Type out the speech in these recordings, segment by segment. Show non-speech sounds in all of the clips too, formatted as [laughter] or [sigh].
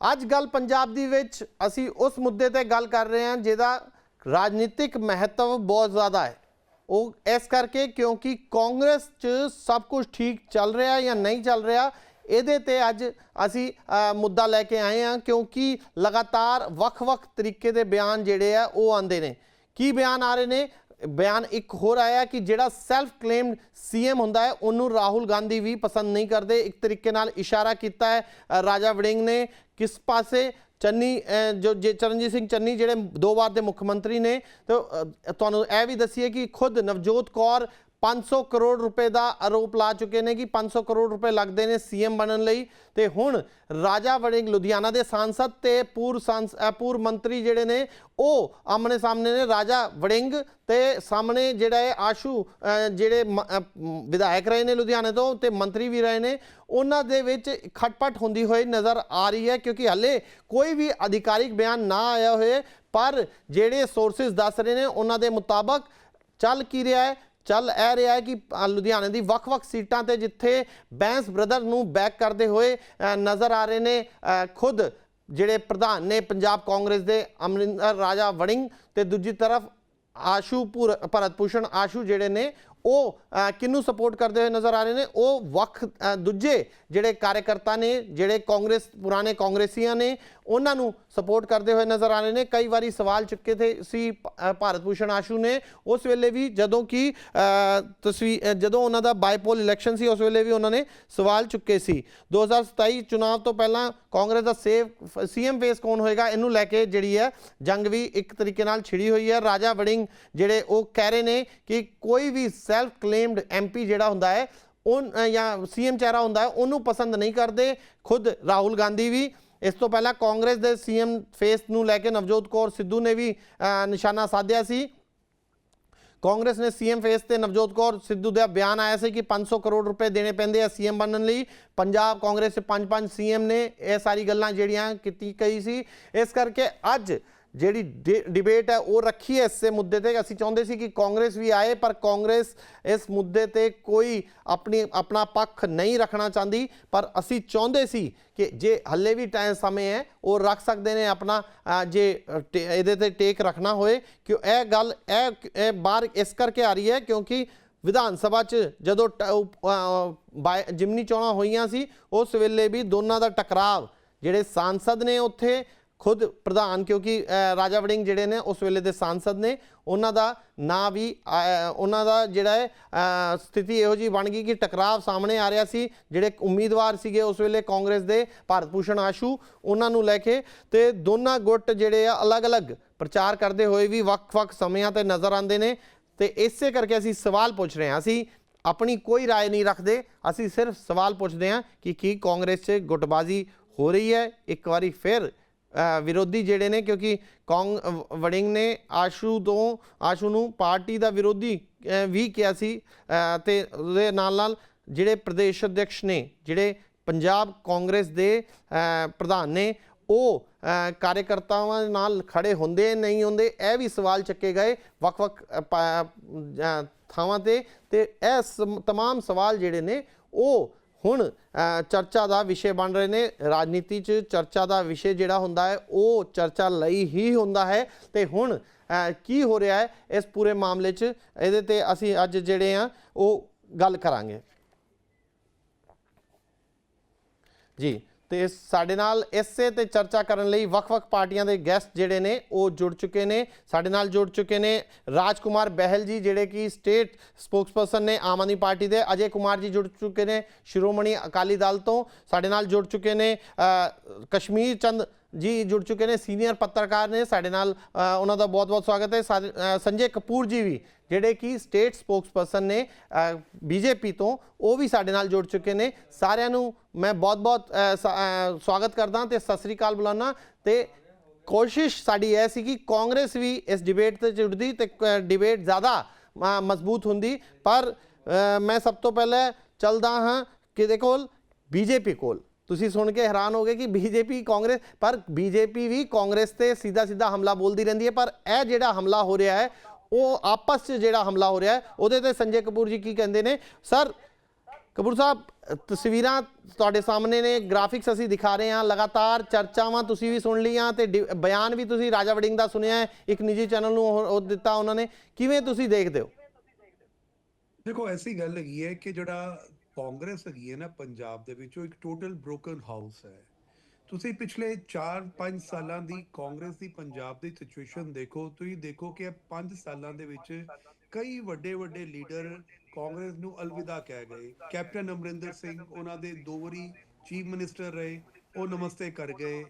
ਅੱਜ ਗੱਲ ਪੰਜਾਬ ਦੀ ਵਿੱਚ ਅਸੀਂ ਉਸ ਮੁੱਦੇ ਤੇ ਗੱਲ ਕਰ ਰਹੇ ਹਾਂ ਜਿਹਦਾ ਰਾਜਨੀਤਿਕ ਮਹੱਤਵ ਬਹੁਤ ਜ਼ਿਆਦਾ ਹੈ। ਉਹ ਇਸ ਕਰਕੇ ਕਿਉਂਕਿ ਕਾਂਗਰਸ 'ਚ ਸਭ ਕੁਝ ਠੀਕ ਚੱਲ ਰਿਹਾ ਜਾਂ ਨਹੀਂ ਚੱਲ ਰਿਹਾ, ਇਹਦੇ ਤੇ ਅੱਜ ਅਸੀਂ ਮੁੱਦਾ ਲੈ ਕੇ ਆਏ ਹਾਂ ਕਿਉਂਕਿ ਲਗਾਤਾਰ ਵੱਖ-ਵੱਖ ਤਰੀਕੇ ਦੇ ਬਿਆਨ ਜਿਹੜੇ ਆ ਉਹ ਆਉਂਦੇ ਨੇ। ਕੀ ਬਿਆਨ ਆ ਰਹੇ ਨੇ? ਬਿਆਨ ਇੱਕ ਹੋਰ ਆਇਆ ਕਿ ਜਿਹੜਾ ਸੈਲਫ ਕਲੇਮਡ ਸੀਐਮ ਹੁੰਦਾ ਹੈ, ਉਹਨੂੰ ਰਾਹੁਲ ਗਾਂਧੀ ਵੀ ਪਸੰਦ ਨਹੀਂ ਕਰਦੇ। ਇੱਕ ਤਰੀਕੇ ਨਾਲ ਇਸ਼ਾਰਾ ਕੀਤਾ ਹੈ ਰਾਜਾ ਵੜਿੰਗ ਨੇ ਕਿਸ ਪਾਸੇ? ਚੰਨੀ ਜੋ ਜੇ ਚਰਨਜੀਤ ਸਿੰਘ ਚੰਨੀ ਜਿਹੜੇ ਦੋ ਵਾਰ ਦੇ ਮੁੱਖ ਮੰਤਰੀ ਨੇ, ਤੇ ਤੁਹਾਨੂੰ ਇਹ ਵੀ ਦਸੀਏ ਕਿ ਖੁਦ ਨਵਜੋਤ ਕੌਰ 500 ਕਰੋੜ ਰੁਪਏ ਦਾ ਆਰੋਪ ਲਾ ਚੁੱਕੇ ਨੇ ਕਿ 500 ਕਰੋੜ ਰੁਪਏ ਲੱਗਦੇ ਨੇ ਸੀਐਮ ਬਣਨ ਲਈ। ਤੇ ਹੁਣ ਰਾਜਾ ਵੜਿੰਗ ਲੁਧਿਆਣਾ ਦੇ ਸਾਂਸਦ ਤੇ ਪੂਰ ਸਾਂਸ ਅ, ਪੂਰ ਮੰਤਰੀ ਜਿਹੜੇ ਨੇ ਉਹ ਆਮਣੇ ਸਾਹਮਣੇ ਨੇ ਰਾਜਾ ਵੜਿੰਗ ਤੇ ਸਾਹਮਣੇ ਜਿਹੜਾ ਹੈ ਆਸ਼ੂ ਜਿਹੜੇ ਮ- ਵਿਧਾਇਕ ਰਹੇ ਨੇ ਲੁਧਿਆਣੇ ਤੋਂ ਤੇ ਮੰਤਰੀ ਵੀ ਰਹੇ ਨੇ ਉਹਨਾਂ ਦੇ ਵਿੱਚ ਖਟਪਟ ਹੁੰਦੀ ਹੋਈ ਨਜ਼ਰ ਆ ਰਹੀ ਹੈ ਕਿਉਂਕਿ ਹਲੇ ਕੋਈ ਵੀ ਅਧਿਕਾਰਿਕ ਬਿਆਨ ਨਾ ਆਇਆ ਹੋਏ ਪਰ ਜਿਹੜੇ ਸੋਰਸਸ ਦੱਸ ਰਹੇ ਨੇ ਉਹਨਾਂ ਦੇ ਮੁਤਾਬਕ ਚੱਲ ਕੀ ਰਿਹਾ ਹੈ ਚੱਲ ਇਹ ਰਿਹਾ ਹੈ ਕਿ ਲੁਧਿਆਣੇ ਦੀ ਵੱਖ-ਵੱਖ ਸੀਟਾਂ ਤੇ ਜਿੱਥੇ ਬੈਂਸ ਬ੍ਰਦਰ ਨੂੰ ਬੈਕ ਕਰਦੇ ਹੋਏ ਨਜ਼ਰ ਆ ਰਹੇ ਨੇ ਖੁਦ ਜਿਹੜੇ ਪ੍ਰਧਾਨ ਨੇ ਪੰਜਾਬ ਕਾਂਗਰਸ ਦੇ ਅਮਰਿੰਦਰ ਰਾਜਾ ਵੜਿੰਗ ਤੇ ਦੂਜੀ ਤਰਫ ਆਸ਼ੂ ਪੁਰ ਭਰਤ ਭੂਸ਼ਣ ਆਸ਼ੂ ਜਿਹੜੇ ਨੇ ਉਹ ਅ, ਕਿਹਨੂੰ ਸਪੋਰਟ ਕਰਦੇ ਹੋਏ ਨਜ਼ਰ ਆ ਰਹੇ ਨੇ? ਉਹ ਵੱਖ ਦੂਜੇ ਜਿਹੜੇ ਕਾਰਜਕਰਤਾ ਨੇ ਜਿਹੜੇ ਕਾਂਗਰਸ ਪੁਰਾਣੇ ਕਾਂਗਰਸੀਆਂ ਨੇ ਉਹਨਾਂ ਨੂੰ ਸਪੋਰਟ ਕਰਦੇ ਹੋਏ ਨਜ਼ਰ ਆ ਰਹੇ ਨੇ। ਕਈ ਵਾਰੀ ਸਵਾਲ ਚੁੱਕੇ ਥੇ ਸੀ ਭਾਰਤ ਭੂਸ਼ਣ ਆਸ਼ੂ ਨੇ। ਉਸ ਵੇਲੇ ਵੀ ਜਦੋਂ ਕਿ ਤਸਵੀਰ ਜਦੋਂ ਉਹਨਾਂ ਦਾ ਬਾਈਪੋਲ ਇਲੈਕਸ਼ਨ ਸੀ ਉਸ ਵੇਲੇ ਵੀ ਉਹਨਾਂ ਨੇ ਸਵਾਲ ਚੁੱਕੇ ਸੀ। 2027 ਚੁਣਾਵ ਤੋਂ ਪਹਿਲਾਂ ਕਾਂਗਰਸ ਦਾ ਸੇਫ ਸੀਐਮ ਫੇਸ ਕੌਣ ਹੋਏਗਾ? ਇਹਨੂੰ ਲੈ ਕੇ ਜਿਹੜੀ ਹੈ ਜੰਗ ਵੀ ਇੱਕ ਤਰੀਕੇ ਨਾਲ ਛਿੜੀ ਹੋਈ ਹੈ। ਰਾਜਾ ਵੜਿੰਗ ਜਿਹੜੇ ਉਹ ਕਹਿ ਰਹੇ ਨੇ ਕਿ ਕੋਈ ਵੀ ਸੈਲਫ ਕਲੇਮਡ ਐਮਪੀ ਜਿਹੜਾ ਹੁੰਦਾ ਹੈ, ਉਹ ਜਾਂ ਸੀਐਮ ਚਿਹਰਾ ਹੁੰਦਾ ਹੈ, ਉਹਨੂੰ ਪਸੰਦ ਨਹੀਂ ਕਰਦੇ, ਖੁਦ ਰਾਹੁਲ ਗਾਂਧੀ ਵੀ। ਇਸ ਤੋਂ ਪਹਿਲਾਂ ਕਾਂਗਰਸ ਦੇ ਸੀਐਮ ਫੇਸ ਨੂੰ ਲੈ ਕੇ ਨਵਜੋਤ ਕੌਰ ਸਿੱਧੂ ਨੇ ਵੀ ਨਿਸ਼ਾਨਾ ਸਾਧਿਆ ਸੀ। ਕਾਂਗਰਸ ਨੇ ਸੀਐਮ ਫੇਸ ਤੇ ਨਵਜੋਤ ਕੌਰ ਸਿੱਧੂ ਦਾ ਬਿਆਨ ਆਇਆ ਸੀ ਕਿ 500 ਕਰੋੜ ਰੁਪਏ ਦੇਣੇ ਪੈਂਦੇ ਆ ਸੀਐਮ ਬਣਨ ਲਈ। ਪੰਜਾਬ ਕਾਂਗਰਸ ਦੇ ਪੰਜ ਪੰਜ ਸੀਐਮ ਨੇ ਇਹ ਸਾਰੀ ਗੱਲਾਂ ਜਿਹੜੀਆਂ ਕੀਤੀ ਗਈ ਸੀ। ਇਸ ਕਰਕੇ ਅੱਜ ਜਿਹੜੀ ਡਿ- ਡਿਬੇਟ ਹੈ ਉਹ ਰੱਖੀ ਹੈ ਇਸੇ ਮੁੱਦੇ ਤੇ। ਅਸੀਂ ਚਾਹੁੰਦੇ ਸੀ ਕਿ ਕਾਂਗਰਸ ਵੀ ਆਏ ਪਰ ਕਾਂਗਰਸ ਇਸ ਮੁੱਦੇ ਤੇ ਕੋਈ ਆਪਣੀ ਆਪਣਾ ਪੱਖ ਨਹੀਂ ਰੱਖਣਾ ਚਾਹੁੰਦੀ। ਪਰ ਅਸੀਂ ਚਾਹੁੰਦੇ ਸੀ ਕਿ ਜੇ ਹੱਲੇ ਵੀ ਟਾਈਮ ਸਮੇਂ ਹੈ ਉਹ ਰੱਖ ਸਕਦੇ ਨੇ ਆਪਣਾ ਜੇ ਟੇ- ਇਹਦੇ ਤੇ ਟੇਕ ਰੱਖਣਾ ਹੋਏ। ਕਿ ਇਹ ਗੱਲ ਇਹ ਇਹ ਬਾਹਰ ਇਸ ਕਰਕੇ ਆ ਰਹੀ ਹੈ ਕਿਉਂਕਿ ਵਿਧਾਨ ਸਭਾ 'ਚ ਜਦੋਂ ਟ- ਉਹ, ਜਿਮਨੀ ਚੋਣਾਂ ਹੋਈਆਂ ਸੀ ਉਸ ਵੇਲੇ ਵੀ ਦੋਨਾਂ ਦਾ ਟਕਰਾਵ ਜਿਹੜੇ ਸਾਂਸਦ ਨੇ ਉੱਥੇ ਖੁਦ ਪ੍ਰਧਾਨ ਕਿਉਂਕਿ ਅ, ਰਾਜਾ ਵੜਿੰਗ ਜਿਹੜੇ ਨੇ ਉਸ ਵੇਲੇ ਦੇ ਸਾਂਸਦ ਨੇ ਉਹਨਾਂ ਦਾ ਨਾਂ ਵੀ ਅ, ਉਹਨਾਂ ਦਾ ਜਿਹੜਾ ਹੈ ਅ, ਸਥਿਤੀ ਇਹੋ ਜੀ ਬਣ ਗਈ ਕਿ ਟਕਰਾਵ ਸਾਹਮਣੇ ਆ ਰਿਹਾ ਸੀ ਜਿਹੜੇ ਉਮੀਦਵਾਰ ਸੀਗੇ ਉਸ ਵੇਲੇ ਕਾਂਗਰਸ ਦੇ ਭਾਰਤ ਭੂਸ਼ਣ ਆਸ਼ੂ ਉਹਨਾਂ ਨੂੰ ਲੈ ਕੇ ਤੇ ਦੋਨਾਂ ਗੁੱਟ ਜਿਹੜੇ ਆ ਅਲੱਗ-ਅਲੱਗ ਪ੍ਰਚਾਰ ਕਰਦੇ ਹੋਏ ਵੀ ਵੱਖ-ਵੱਖ ਸਮਿਆਂ ਤੇ ਨਜ਼ਰ ਆਉਂਦੇ ਨੇ ਤੇ ਇਸੇ ਕਰਕੇ ਅਸੀਂ ਸਵਾਲ ਪੁੱਛ ਰਹੇ ਹਾਂ ਅਸੀਂ ਆਪਣੀ ਕੋਈ رائے ਨਹੀਂ ਰੱਖਦੇ ਅਸੀਂ ਸਿਰਫ ਸਵਾਲ ਪੁੱਛਦੇ ਹਾਂ ਕਿ ਕੀ ਕਾਂਗਰਸ 'ਚ ਗੁੱਟਬਾਜ਼ੀ ਹੋ ਰਹੀ ਹੈ ਇੱਕ ਵਾਰੀ ਫਿਰ ਅ, ਵਿਰੋਧੀ ਜਿਹੜੇ ਨੇ ਕਿਉਂਕਿ ਕਾਂਗ ਅ, ਵੜਿੰਗ ਨੇ ਆਸ਼ੂ ਤੋਂ ਆਸ਼ੂ ਨੂੰ ਪਾਰਟੀ ਦਾ ਵਿਰੋਧੀ ਅ, ਵੀ ਕਿਹਾ ਸੀ ਅ, ਤੇ ਉਹਦੇ ਨਾਲ ਨਾਲ ਜਿਹੜੇ ਪ੍ਰਦੇਸ਼ ਅਧਿਕਸ਼ ਨੇ ਜਿਹੜੇ ਪੰਜਾਬ ਕਾਂਗਰਸ ਦੇ ਅ, ਪ੍ਰਧਾਨ ਨੇ ਉਹ ਅ, ਕਾਰਜਕਰਤਾਵਾਂ ਦੇ ਨਾਲ ਖੜੇ ਹੁੰਦੇ ਨਹੀਂ ਹੁੰਦੇ ਇਹ ਵੀ ਸਵਾਲ ਚੱਕੇ ਗਏ ਵੱਖ-ਵੱਖ ਅ, ਪਾ- ਅ, ਥਾਵਾਂ ਤੇ ਤੇ ਇਹ ਸਮ- तमाम ਸਵਾਲ ਜਿਹੜੇ ਨੇ ਉਹ ਹੁਣ ਚਰਚਾ ਦਾ ਵਿਸ਼ੇ ਬਣ ਰਹੇ ਨੇ। ਰਾਜਨੀਤੀ 'ਚ ਚਰਚਾ ਦਾ ਵਿਸ਼ੇ ਜਿਹੜਾ ਹੁੰਦਾ ਹੈ, ਉਹ ਚਰਚਾ ਲਈ ਹੀ ਹੁੰਦਾ ਹੈ। ਤੇ ਹੁਣ ਕੀ ਹੋ ਰਿਹਾ ਹੈ ਇਸ ਪੂਰੇ ਮਾਮਲੇ 'ਚ? ਇਹਦੇ ਤੇ ਅਸੀਂ ਅੱਜ ਜਿਹੜੇ ਆ, ਉਹ ਗੱਲ ਕਰਾਂਗੇ। ਜੀ। ਤੇ ਸਾਡੇ ਨਾਲ ਇਸੇ ਤੇ ਚਰਚਾ ਕਰਨ ਲਈ ਵੱਖ-ਵੱਖ ਪਾਰਟੀਆਂ ਦੇ ਗੈਸਟ ਜਿਹੜੇ ਨੇ, ਉਹ ਜੁੜ ਚੁੱਕੇ ਨੇ। ਸਾਡੇ ਨਾਲ ਜੁੜ ਚੁੱਕੇ ਨੇ ਰਾਜਕੁਮਾਰ ਬਹਿਲ ਜੀ, ਜਿਹੜੇ ਕਿ ਸਟੇਟ ਸਪੋਕਸਪਰਸਨ ਨੇ ਆਮ ਆਦਮੀ ਪਾਰਟੀ ਦੇ। ਅਜੇ ਕੁਮਾਰ ਜੀ ਜੁੜ ਚੁੱਕੇ ਨੇ ਸ਼੍ਰੋਮਣੀ ਅਕਾਲੀ ਦਲ ਤੋਂ। ਸਾਡੇ ਨਾਲ ਜੁੜ ਚੁੱਕੇ ਨੇ ਕਸ਼ਮੀਰ ਚੰਦ ਜੀ ਜੁੜ ਚੁੱਕੇ ਨੇ ਸੀਨੀਅਰ ਪੱਤਰਕਾਰ ਨੇ। ਸਾਡੇ ਨਾਲ ਉਹਨਾਂ ਦਾ ਬਹੁਤ-ਬਹੁਤ ਸਵਾਗਤ ਹੈ। ਸਾ- ਸੰਜੇ ਕਪੂਰ ਜੀ ਵੀ ਜਿਹੜੇ ਕਿ ਸਟੇਟ ਸਪੋਕਸਪਰਸਨ ਨੇ ਬੀਜੇਪੀ ਤੋਂ, ਉਹ ਵੀ ਸਾਡੇ ਨਾਲ ਜੁੜ ਚੁੱਕੇ ਨੇ। ਸਾਰਿਆਂ ਨੂੰ ਮੈਂ ਬਹੁਤ-ਬਹੁਤ ਸਵਾਗਤ ਕਰਦਾ ਤੇ ਸਤਿ ਸ੍ਰੀ ਅਕਾਲ ਬੁਲਾਉਣਾ ਤੇ ਕੋਸ਼ਿਸ਼ ਸਾਡੀ ਇਹ ਸੀ ਕਿ ਕਾਂਗਰਸ ਵੀ ਇਸ ਡਿਬੇਟ ਤੇ ਜੁੜਦੀ ਤੇ ਡਿਬੇਟ ਜ਼ਿਆਦਾ ਮਜ਼ਬੂਤ ਹੁੰਦੀ। ਪਰ ਮੈਂ ਸਭ ਤੋਂ ਪਹਿਲਾਂ ਚੱਲਦਾ ਹਾਂ ਕਿਹਦੇ ਕੋਲ? ਬੀਜੇਪੀ ਕੋਲ। ਤੁਸੀਂ ਸੁਣ ਕੇ ਹੈਰਾਨ ਹੋਗੇ ਕਿ ਬੀਜੇਪੀ ਕਾਂਗਰਸ, ਪਰ ਬੀਜੇਪੀ ਵੀ ਕਾਂਗਰਸ ਤੇ ਸਿੱਧਾ ਸਿੱਧਾ ਹਮਲਾ ਬੋਲਦੀ ਰਹਿੰਦੀ ਹੈ। ਪਰ ਇਹ ਜਿਹੜਾ ਹਮਲਾ ਹੋ ਰਿਹਾ ਹੈ ਉਹ ਆਪਸ 'ਚ ਜਿਹੜਾ ਹਮਲਾ ਹੋ ਰਿਹਾ ਹੈ, ਉਹਦੇ ਤੇ ਸੰਜੇ ਕਪੂਰ ਜੀ ਕੀ ਕਹਿੰਦੇ ਨੇ? ਸਰ, ਕਪੂਰ ਸਾਹਿਬ, ਤਸਵੀਰਾਂ ਤੁਹਾਡੇ ਸਾਹਮਣੇ ਨੇ, ਗ੍ਰਾਫਿਕਸ ਅਸੀਂ ਦਿਖਾ ਰਹੇ ਹਾਂ, ਲਗਾਤਾਰ ਚਰਚਾਵਾਂ ਤੁਸੀਂ ਵੀ ਸੁਣ ਲਈਆਂ ਤੇ ਡਿ- ਬਿਆਨ ਵੀ ਤੁਸੀਂ ਰਾਜਾ ਵੜਿੰਗ ਦਾ ਸੁਣਿਆ ਹੈ, ਇੱਕ ਨਿੱਜੀ ਚੈਨਲ ਨੂੰ ਉਹ ਦਿੱਤਾ ਉਹਨਾਂ ਨੇ। ਕਿਵੇਂ ਤੁਸੀਂ ਦੇਖਦੇ ਹੋ? ਦੇਖੋ, ਐਸੀ ਗੱਲ ਹੈਗੀ ਹੈ ਕਿ ਜਿਹੜਾ ਕਾਂਗਰਸ ਹੈਗੀ ਹੈ ਨਾ, ਪੰਜਾਬ ਦੇ ਵਿੱਚ, ਉਹ ਇੱਕ ਟੋਟਲ ਬ੍ਰੋਕਨ ਹਾਊਸ ਹੈ। ਤੁਸੀਂ ਪਿਛਲੇ 4-5 ਸਾਲਾਂ ਦੀ ਕਾਂਗਰਸ ਦੀ ਪੰਜਾਬ ਦੀ ਸਿਚੁਏਸ਼ਨ ਦੇਖੋ ਤੁਸੀਂ ਦੇਖੋ ਕਿ ਇਹ 5 ਸਾਲਾਂ ਦੇ ਵਿੱਚ ਕਈ ਵੱਡੇ ਵੱਡੇ ਲੀਡਰ ਕਾਂਗਰਸ ਨੂੰ ਅਲਵਿਦਾ ਕਹਿ ਗਏ। ਕੈਪਟਨ ਅਮਰਿੰਦਰ ਸਿੰਘ ਉਹਨਾਂ ਦੇ ਦੋ ਵਾਰੀ ਚੀਫ ਮਿਨਿਸਟਰ ਰਹੇ। ਉਹ ਨਮਸਤੇ ਕਰ ਗਏ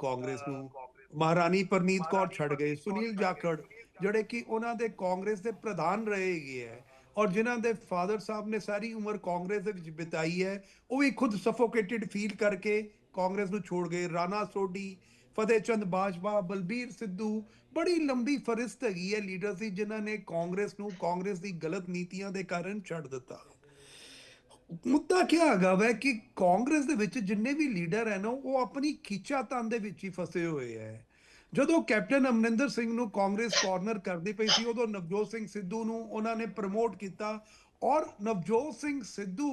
ਕਾਂਗਰਸ ਨੂੰ। ਮਹਾਰਾਣੀ ਪਰਨੀਤ ਕੌਰ ਛੱਡ ਗਏ ਸੁਨੀਲ ਜਾਖੜ ਜਿਹੜੇ ਕਿ ਉਹਨਾਂ ਦੇ ਕਾਂਗਰਸ ਦੇ ਪ੍ਰਧਾਨ ਰਹੇ ਹੈਗੇ ਹੈ। ਔਰ ਜਿਨ੍ਹਾਂ ਦੇ ਫਾਦਰ ਸਾਹਿਬ ਨੇ ਸਾਰੀ ਉਮਰ ਕਾਂਗਰਸ ਦੇ ਵਿੱਚ ਬਿਤਾਈ ਹੈ ਉਹ ਵੀ ਖੁਦ ਸਫੋਕੇਟਿਡ ਫੀਲ ਕਰਕੇ ਕਾਂਗਰਸ ਨੂੰ ਛੋੜ ਗਏ। ਰਾਣਾ ਸੋਢੀ, ਫਤਿਹ ਚੰਦ ਬਾਜਵਾ, ਬਲਬੀਰ ਸਿੱਧੂ, ਬੜੀ ਲੰਬੀ ਫਰਿਸਤ ਹੈਗੀ ਹੈ ਲੀਡਰ ਸੀ ਜਿਨ੍ਹਾਂ ਨੇ ਕਾਂਗਰਸ ਨੂੰ ਕਾਂਗਰਸ ਦੀ ਗਲਤ ਨੀਤੀਆਂ ਦੇ ਕਾਰਨ ਛੱਡ ਦਿੱਤਾ। ਮੁੱਦਾ ਕੀ ਹੈਗਾ ਵੈ ਕਿ ਕਾਂਗਰਸ ਦੇ ਵਿੱਚ ਜਿੰਨੇ ਵੀ ਲੀਡਰ ਹੈ ਨਾ, ਉਹ ਆਪਣੀ ਖਿੱਚਾ ਖਿੱਚਾਤਾਨ ਦੇ ਵਿੱਚ ਹੀ ਫਸੇ ਹੋਏ ਹੈ। ਜਦੋਂ ਕੈਪਟਨ ਅਮਰਿੰਦਰ ਸਿੰਘ ਨੂੰ ਕਾਂਗਰਸ ਕਾਰਨਰ ਕਰਦੀ ਪਈ ਸੀ, ਉਦੋਂ ਨਵਜੋਤ ਸਿੰਘ ਸਿੱਧੂ ਨੂੰ ਉਹਨਾਂ ਨੇ ਪ੍ਰਮੋਟ ਕੀਤਾ ਔਰ ਨਵਜੋਤ ਸਿੰਘ ਸਿੱਧੂ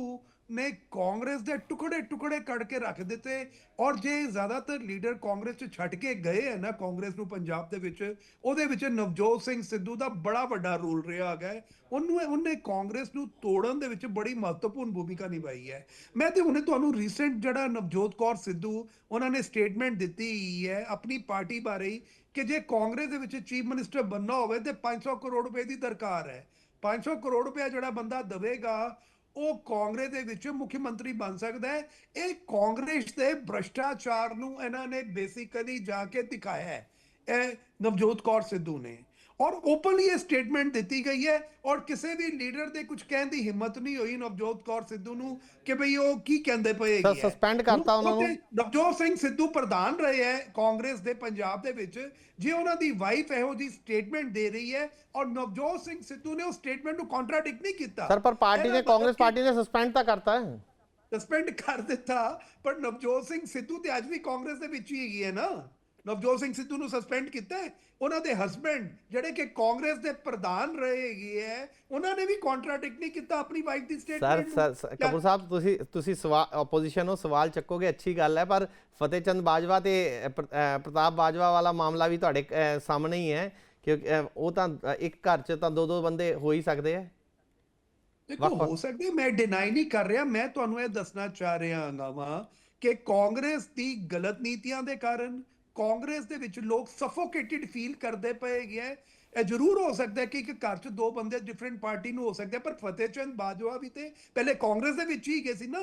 ਨੇ ਕਾਂਗਰਸ ਦੇ ਟੁਕੜੇ ਟੁਕੜੇ ਕੱਢ ਕੇ ਰੱਖ ਦਿੱਤੇ ਔਰ ਜੇ ਜ਼ਿਆਦਾਤਰ ਲੀਡਰ ਕਾਂਗਰਸ ਚ ਛੱਡ ਕੇ ਗਏ ਹੈ ਨਾ ਕਾਂਗਰਸ ਨੂੰ ਪੰਜਾਬ ਦੇ ਵਿੱਚ, ਉਹਦੇ ਵਿੱਚ ਨਵਜੋਤ ਸਿੰਘ ਸਿੱਧੂ ਦਾ ਬੜਾ ਵੱਡਾ ਰੋਲ ਰਿਹਾ ਹੈਗਾ ਉਹਨੂੰ ਉਹਨੇ ਕਾਂਗਰਸ ਨੂੰ ਤੋੜਨ ਦੇ ਵਿੱਚ ਬੜੀ ਮਹੱਤਵਪੂਰਨ ਭੂਮਿਕਾ ਨਿਭਾਈ ਹੈ। ਮੈਂ ਤੇ ਹੁਣੇ ਤੁਹਾਨੂੰ ਰੀਸੈਂਟ ਜਿਹੜਾ ਨਵਜੋਤ ਕੌਰ ਸਿੱਧੂ, ਉਹਨਾਂ ਨੇ ਸਟੇਟਮੈਂਟ ਦਿੱਤੀ ਹੈ ਆਪਣੀ ਪਾਰਟੀ ਬਾਰੇ ਕਿ ਜੇ ਕਾਂਗਰਸ ਦੇ ਵਿੱਚ ਚੀਫ ਮਿਨਿਸਟਰ ਬੰਨਾ ਹੋਵੇ ਤੇ 500 ਕਰੋੜ ਰੁਪਏ ਦੀ ਦਰਕਾਰ ਹੈ। 500 ਕਰੋੜ ਰੁਪਏ ਜਿਹੜਾ ਬੰਦਾ ਦੇਵੇਗਾ ਉਹ ਕਾਂਗਰਸ ਦੇ ਵਿੱਚ ਮੁੱਖ ਮੰਤਰੀ ਬਣ ਸਕਦਾ ਹੈ। ਇਹ ਕਾਂਗਰਸ ਦੇ ਭ੍ਰਸ਼ਟਾਚਾਰ ਨੂੰ ਇਹਨਾਂ ਨੇ ਬੇਸਿਕਲੀ ਜਾ ਕੇ ਦਿਖਾਇਆ ਹੈ। ਇਹ ਨਵਜੋਤ ਕੌਰ ਸਿੱਧੂ ਨੇ। ਔਰ ਓਪਨਲੀ ਇਹ ਸਟੇਟਮੈਂਟ ਦਿੱਤੀ ਗਈ ਹੈ ਔਰ ਕਿਸੇ ਵੀ ਲੀਡਰ ਦੇ ਕੁਝ ਕਹਿਣ ਦੀ ਹਿੰਮਤ ਨਹੀਂ ਹੋਈ ਨਵਜੋਤ ਕੌਰ ਸਿੱਧੂ ਨੂੰ ਕਿ ਭਈ ਉਹ ਕੀ ਕਹਿੰਦੇ ਪਏ ਹੈਗੇ suspend ਕਰਤਾ ਉਹਨਾਂ ਨੂੰ। ਨਵਜੋਤ ਸਿੰਘ ਸਿੱਧੂ ਪ੍ਰਧਾਨ ਰਹੇ ਹੈ ਕਾਂਗਰਸ ਦੇ ਪੰਜਾਬ ਦੇ ਵਿੱਚ। ਜੇ ਉਹਨਾਂ ਦੀ ਵਾਈਫ ਇਹੋ ਜੀ ਸਟੇਟਮੈਂਟ ਦੇ ਰਹੀ ਹੈ ਔਰ ਨਵਜੋਤ ਸਿੰਘ ਸਿੱਧੂ ਨੇ ਉਹ ਸਟੇਟਮੈਂਟ ਨੂੰ ਕੰਟਰਾਡਿਕਟ ਨਹੀਂ ਕੀਤਾ ਸਰ ਪਰ ਪਾਰਟੀ ਨੇ ਕਾਂਗਰਸ ਪਾਰਟੀ ਨੇ ਸਸਪੈਂਡ ਤਾਂ ਕਰਤਾ ਹੈ। ਸਸਪੈਂਡ ਕਰ ਦਿੱਤਾ ਪਰ ਨਵਜੋਤ ਸਿੰਘ ਸਿੱਧੂ ਤੇ ਅੱਜ ਵੀ ਕਾਂਗਰਸ ਦੇ ਵਿੱਚ ਹੀ ਹੈਗੀ ਹੈ ਨਾ। ਨਵਜੋਤ ਸਿੰਘ ਸਿੱਧੂ ਨੂੰ ਸਸਪੈਂਡ ਕੀਤਾ ਹੈ। ਉਹਨਾਂ ਦੇ ਹਸਬੰਡ ਜਿਹੜੇ ਕਿ ਕਾਂਗਰਸ ਦੇ ਪ੍ਰਧਾਨ ਰਹੇ ਹੈਗੇ ਹੈ ਉਹਨਾਂ ਨੇ ਵੀ ਕੰਟਰਾਡਿਕਟ ਨਹੀਂ ਕੀਤਾ ਆਪਣੀ ਵਾਈਫ ਦੀ statement sir sir, Kapoor Sahib ਤੁਸੀਂ ਤੁਸੀਂ ਸਵਾਲ ਆਪੋਜੀਸ਼ਨ ਨੂੰ ਸਵਾਲ ਚੱਕੋਗੇ ਅੱਛੀ ਗੱਲ ਹੈ ਪਰ ਫਤਿਹ ਚੰਦ ਬਾਜਵਾ ਤੇ ਪ੍ਰਤਾਪ ਬਾਜਵਾ ਵਾਲਾ ਮਾਮਲਾ ਵੀ ਤੁਹਾਡੇ ਸਾਹਮਣੇ ਹੀ ਹੈ ਕਿਉਂਕਿ ਉਹ ਤਾਂ ਇੱਕ ਘਰ 'ਚ ਤਾਂ ਦੋ ਦੋ ਬੰਦੇ ਹੋ ਹੀ ਸਕਦੇ ਆ ਦੇਖੋ ਹੋ ਸਕਦਾ ਮੈਂ ਡਿਨਾਈ ਨਹੀਂ ਕਰ ਰਿਹਾ ਮੈਂ ਤੁਹਾਨੂੰ ਇਹ ਦੱਸਣਾ ਚਾਹ ਰਿਹਾ ਹਾਂ ਵਾ ਕਿ ਕਾਂਗਰਸ ਦੀ ਗਲਤ ਨੀਤੀਆਂ ਦੇ ਕਾਰਨ ਕਾਂਗਰਸ ਦੇ ਵਿੱਚ ਲੋਕ ਸਫੋਕੇਟਿਡ ਫੀਲ ਕਰਦੇ ਪਏ ਗਏ ਇਹ ਜ਼ਰੂਰ ਹੋ ਸਕਦਾ ਹੈ ਕਿ ਇੱਕ ਘਰ 'ਚ ਦੋ ਬੰਦੇ ਡਿਫਰੈਂਟ ਪਾਰਟੀ ਨੂੰ ਹੋ ਸਕਦੇ ਪਰ ਫਤਿਹ ਚੰਦ ਬਾਜਵਾ ਵੀ ਤੇ ਪਹਿਲੇ ਕਾਂਗਰਸ ਦੇ ਵਿੱਚ ਹੀ ਗਏ ਸੀ ਨਾ।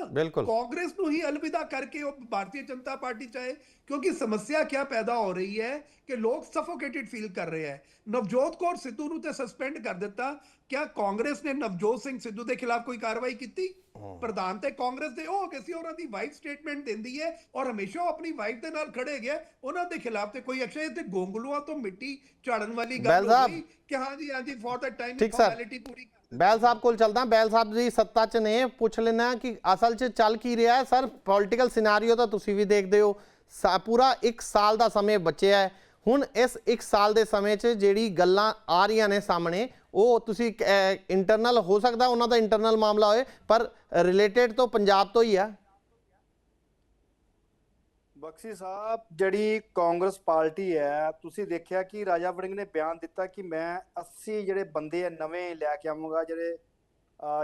ਕਾਂਗਰਸ ਨੂੰ ਹੀ ਅਲਵਿਦਾ ਕਰਕੇ ਉਹ ਭਾਰਤੀ ਜਨਤਾ ਪਾਰਟੀ ਚਾਹੇ ਕਿਉਂਕਿ ਸਮੱਸਿਆ ਕੀ ਪੈਦਾ ਹੋ ਰਹੀ ਹੈ ਕਿ ਲੋਕ ਸਫੋਕੇਟਿਡ ਫੀਲ ਕਰ ਰਹੇ ਹੈ। ਨਵਜੋਤ ਕੌਰ ਸਿੱਧੂ ਨੂੰ ਤੇ ਸਸਪੈਂਡ ਕਰ ਦਿੱਤਾ। ਕਿਆ ਕਾਂਗਰਸ ਨੇ ਨਵਜੋਤ ਸਿੰਘ ਸਿੱਧੂ ਦੇ ਖਿਲਾਫ ਕੋਈ ਕਾਰਵਾਈ ਕੀਤੀ? ਪ੍ਰਧਾਨ ਤੇ ਕਾਂਗਰਸ ਦੇ ਉਹ ਕਿ ਸੀ ਉਹਨਾਂ ਦੀ ਵਾਈਫ ਸਟੇਟਮੈਂਟ ਦਿੰਦੀ ਹੈ ਔਰ ਹਮੇਸ਼ਾ ਆਪਣੀ ਵਾਈਫ ਦੇ ਨਾਲ ਖੜੇ ਗਿਆ ਉਹਨਾਂ ਦੇ ਖਿਲਾਫ ਤੇ ਕੋਈ ਐਕਸ਼ਨ ਤੇ ਗੋਂਗਲੂਆਂ ਤੋਂ ਮਿੱਟੀ ਝਾੜਨ ਵਾਲੀ ਗੱਲ ਸਾਹਿਬ। ਕਿ ਹਾਂਜੀ ਹਾਂਜੀ ਫॉर द। ਟਾਈਮ। ਫਾਰਮੈਲਿਟੀ ਪੂਰੀ ਬੈਲ ਸਾਹਿਬ ਕੋਲ ਚੱਲਦਾ ਬੈਲ ਸਾਹਿਬ ਜੀ ਸੱਤਾ 'ਚ ਨੇ ਪੁੱਛ ਲੈਣਾ ਕਿ ਅਸਲ 'ਚ ਚੱਲ ਕੀ ਰਿਹਾ ਹੈ ਸਰ ਪੋਲਿਟੀਕਲ ਸਿਨੈਰੀਓ ਤਾਂ ਤੁਸੀਂ ਵੀ ਦੇਖਦੇ ਹੋ ਪੂਰਾ 1 ਸਾਲ ਦਾ ਸਮੇਂ ਬਚਿਆ ਹੈ ਹੁਣ ਇਸ 1 ਸਾਲ ਦੇ ਸਮੇਂ 'ਚ ਜਿਹੜੀ ਗੱਲਾਂ ਆ ਰਹੀਆਂ ਨੇ ਸਾਹਮਣੇ ਉਹ ਤੁਸੀਂ ਇੰਟਰਨਲ ਹੋ ਸਕਦਾ ਉਹਨਾਂ ਦਾ ਇੰਟਰਨਲ ਮਾਮਲਾ ਹੋਏ ਪਰ ਰਿਲੇਟਡ ਤੋਂ ਪੰਜਾਬ ਤੋਂ ਹੀ ਆ ਬਖਸ਼ੀ ਸਾਹਿਬ, ਜਿਹੜੀ ਕਾਂਗਰਸ ਪਾਰਟੀ ਹੈ, ਤੁਸੀਂ ਦੇਖਿਆ ਕਿ ਰਾਜਾ ਵੜਿੰਗ ਨੇ ਬਿਆਨ ਦਿੱਤਾ ਕਿ ਮੈਂ 80 ਜਿਹੜੇ ਬੰਦੇ ਆ ਨਵੇਂ ਲੈ ਕੇ ਆਵਾਂਗਾ, ਜਿਹੜੇ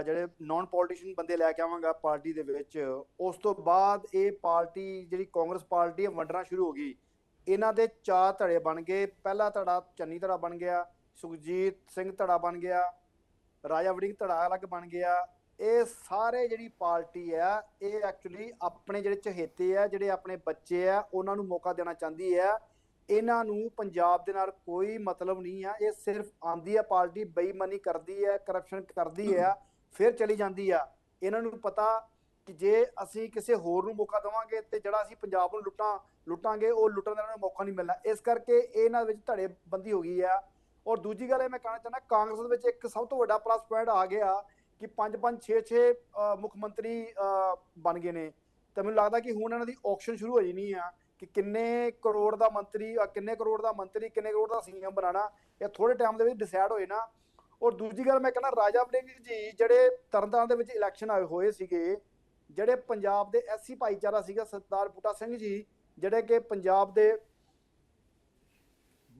ਜਿਹੜੇ ਨਾਨ ਪੋਲੀਟੀਸ਼ੀਅਨ ਬੰਦੇ ਲੈ ਕੇ ਆਵਾਂਗਾ ਪਾਰਟੀ ਦੇ ਵਿੱਚ, ਉਸ ਤੋਂ ਬਾਅਦ ਇਹ ਪਾਰਟੀ, ਜਿਹੜੀ ਕਾਂਗਰਸ ਪਾਰਟੀ ਹੈ ਵੰਡਣਾ ਸ਼ੁਰੂ ਹੋ ਗਈ। ਇਹਨਾਂ ਦੇ ਚਾਰ ਧੜੇ ਬਣ ਗਏ। ਪਹਿਲਾ ਧੜਾ ਚੰਨੀ ਧੜਾ ਬਣ ਗਿਆ, ਸੁਖਜੀਤ ਸਿੰਘ ਧੜਾ ਬਣ ਗਿਆ, ਰਾਜਾ ਵੜਿੰਗ ਧੜਾ ਅਲੱਗ ਬਣ ਗਿਆ ਇਹ ਸਾਰੇ ਜਿਹੜੀ ਪਾਰਟੀ ਆ, ਇਹ ਐਕਚੁਅਲੀ ਆਪਣੇ ਜਿਹੜੇ ਚਹੇਤੇ ਆ, ਜਿਹੜੇ ਆਪਣੇ ਬੱਚੇ ਆ, ਉਹਨਾਂ ਨੂੰ ਮੌਕਾ ਦੇਣਾ ਚਾਹੁੰਦੀ ਹੈ ਇਹਨਾਂ ਨੂੰ ਪੰਜਾਬ ਦੇ ਨਾਲ ਕੋਈ ਮਤਲਬ ਨਹੀਂ ਆ। ਇਹ ਸਿਰਫ ਆਂਦੀ ਆ ਪਾਰਟੀ, ਬੇਈਮਾਨੀ ਕਰਦੀ ਹੈ ਕਰਪਸ਼ਨ ਕਰਦੀ ਹੈ ਫਿਰ ਚਲੀ ਜਾਂਦੀ ਆ। ਇਹਨਾਂ ਨੂੰ ਪਤਾ ਕਿ ਜੇ ਅਸੀਂ ਕਿਸੇ ਹੋਰ ਨੂੰ ਮੌਕਾ ਦੇਵਾਂਗੇ ਤੇ ਜਿਹੜਾ ਅਸੀਂ ਪੰਜਾਬ ਨੂੰ ਲੁੱਟਾਂ, ਲੁੱਟਾਂਗੇ, ਉਹ ਲੁੱਟਣ ਦਾ ਇਹਨਾਂ ਨੂੰ ਮੌਕਾ ਨਹੀਂ ਮਿਲਣਾ। ਇਸ ਕਰਕੇ ਇਹਨਾਂ ਵਿੱਚ ਧੜੇ ਬੰਦੀ ਹੋ ਗਈ ਆ। ਔਰ ਦੂਜੀ ਗੱਲ ਇਹ ਮੈਂ ਕਹਿਣਾ ਚਾਹੁੰਦਾ, ਕਾਂਗਰਸ ਦੇ ਵਿੱਚ ਇੱਕ ਸਭ ਤੋਂ ਵੱਡਾ ਪਲੱਸ ਪੁਆਇੰਟ ਆ ਗਿਆ। ਕਿ 5 5 6 6 ਮੁੱਖ ਮੰਤਰੀ ਬਣ ਗਏ ਨੇ। ਤਾਂ ਮੈਨੂੰ ਲੱਗਦਾ ਕਿ ਹੁਣ ਇਹਨਾਂ ਦੀ ਆਕਸ਼ਨ ਸ਼ੁਰੂ ਹੋ ਜਾਣੀ ਆ ਕਿ ਕਿੰਨੇ ਕਰੋੜ ਦਾ ਮੰਤਰੀ ਅਹ, ਕਿੰਨੇ ਕਰੋੜ ਦਾ ਮੰਤਰੀ ਕਿੰਨੇ ਕਰੋੜ ਦਾ ਸੀਐਮ ਬਣਾਣਾ ਇਹ ਥੋੜੇ ਟਾਈਮ ਦੇ ਵਿੱਚ ਡਿਸਾਈਡ ਹੋਏ ਨਾ। ਔਰ ਦੂਜੀ ਗੱਲ ਮੈਂ ਕਹਿੰਦਾ ਰਾਜਾ ਵੜਿੰਗ ਜੀ ਜਿਹੜੇ ਤਰਨਤਾਰਨ ਦੇ ਵਿੱਚ ਇਲੈਕਸ਼ਨ ਆਏ ਹੋਏ ਸੀਗੇ ਜਿਹੜੇ ਪੰਜਾਬ ਦੇ ਐਸਸੀ ਭਾਈਚਾਰਾ ਸੀਗਾ ਸਰਦਾਰ ਬੂਟਾ ਸਿੰਘ ਜੀ ਜਿਹੜੇ ਕਿ ਪੰਜਾਬ ਦੇ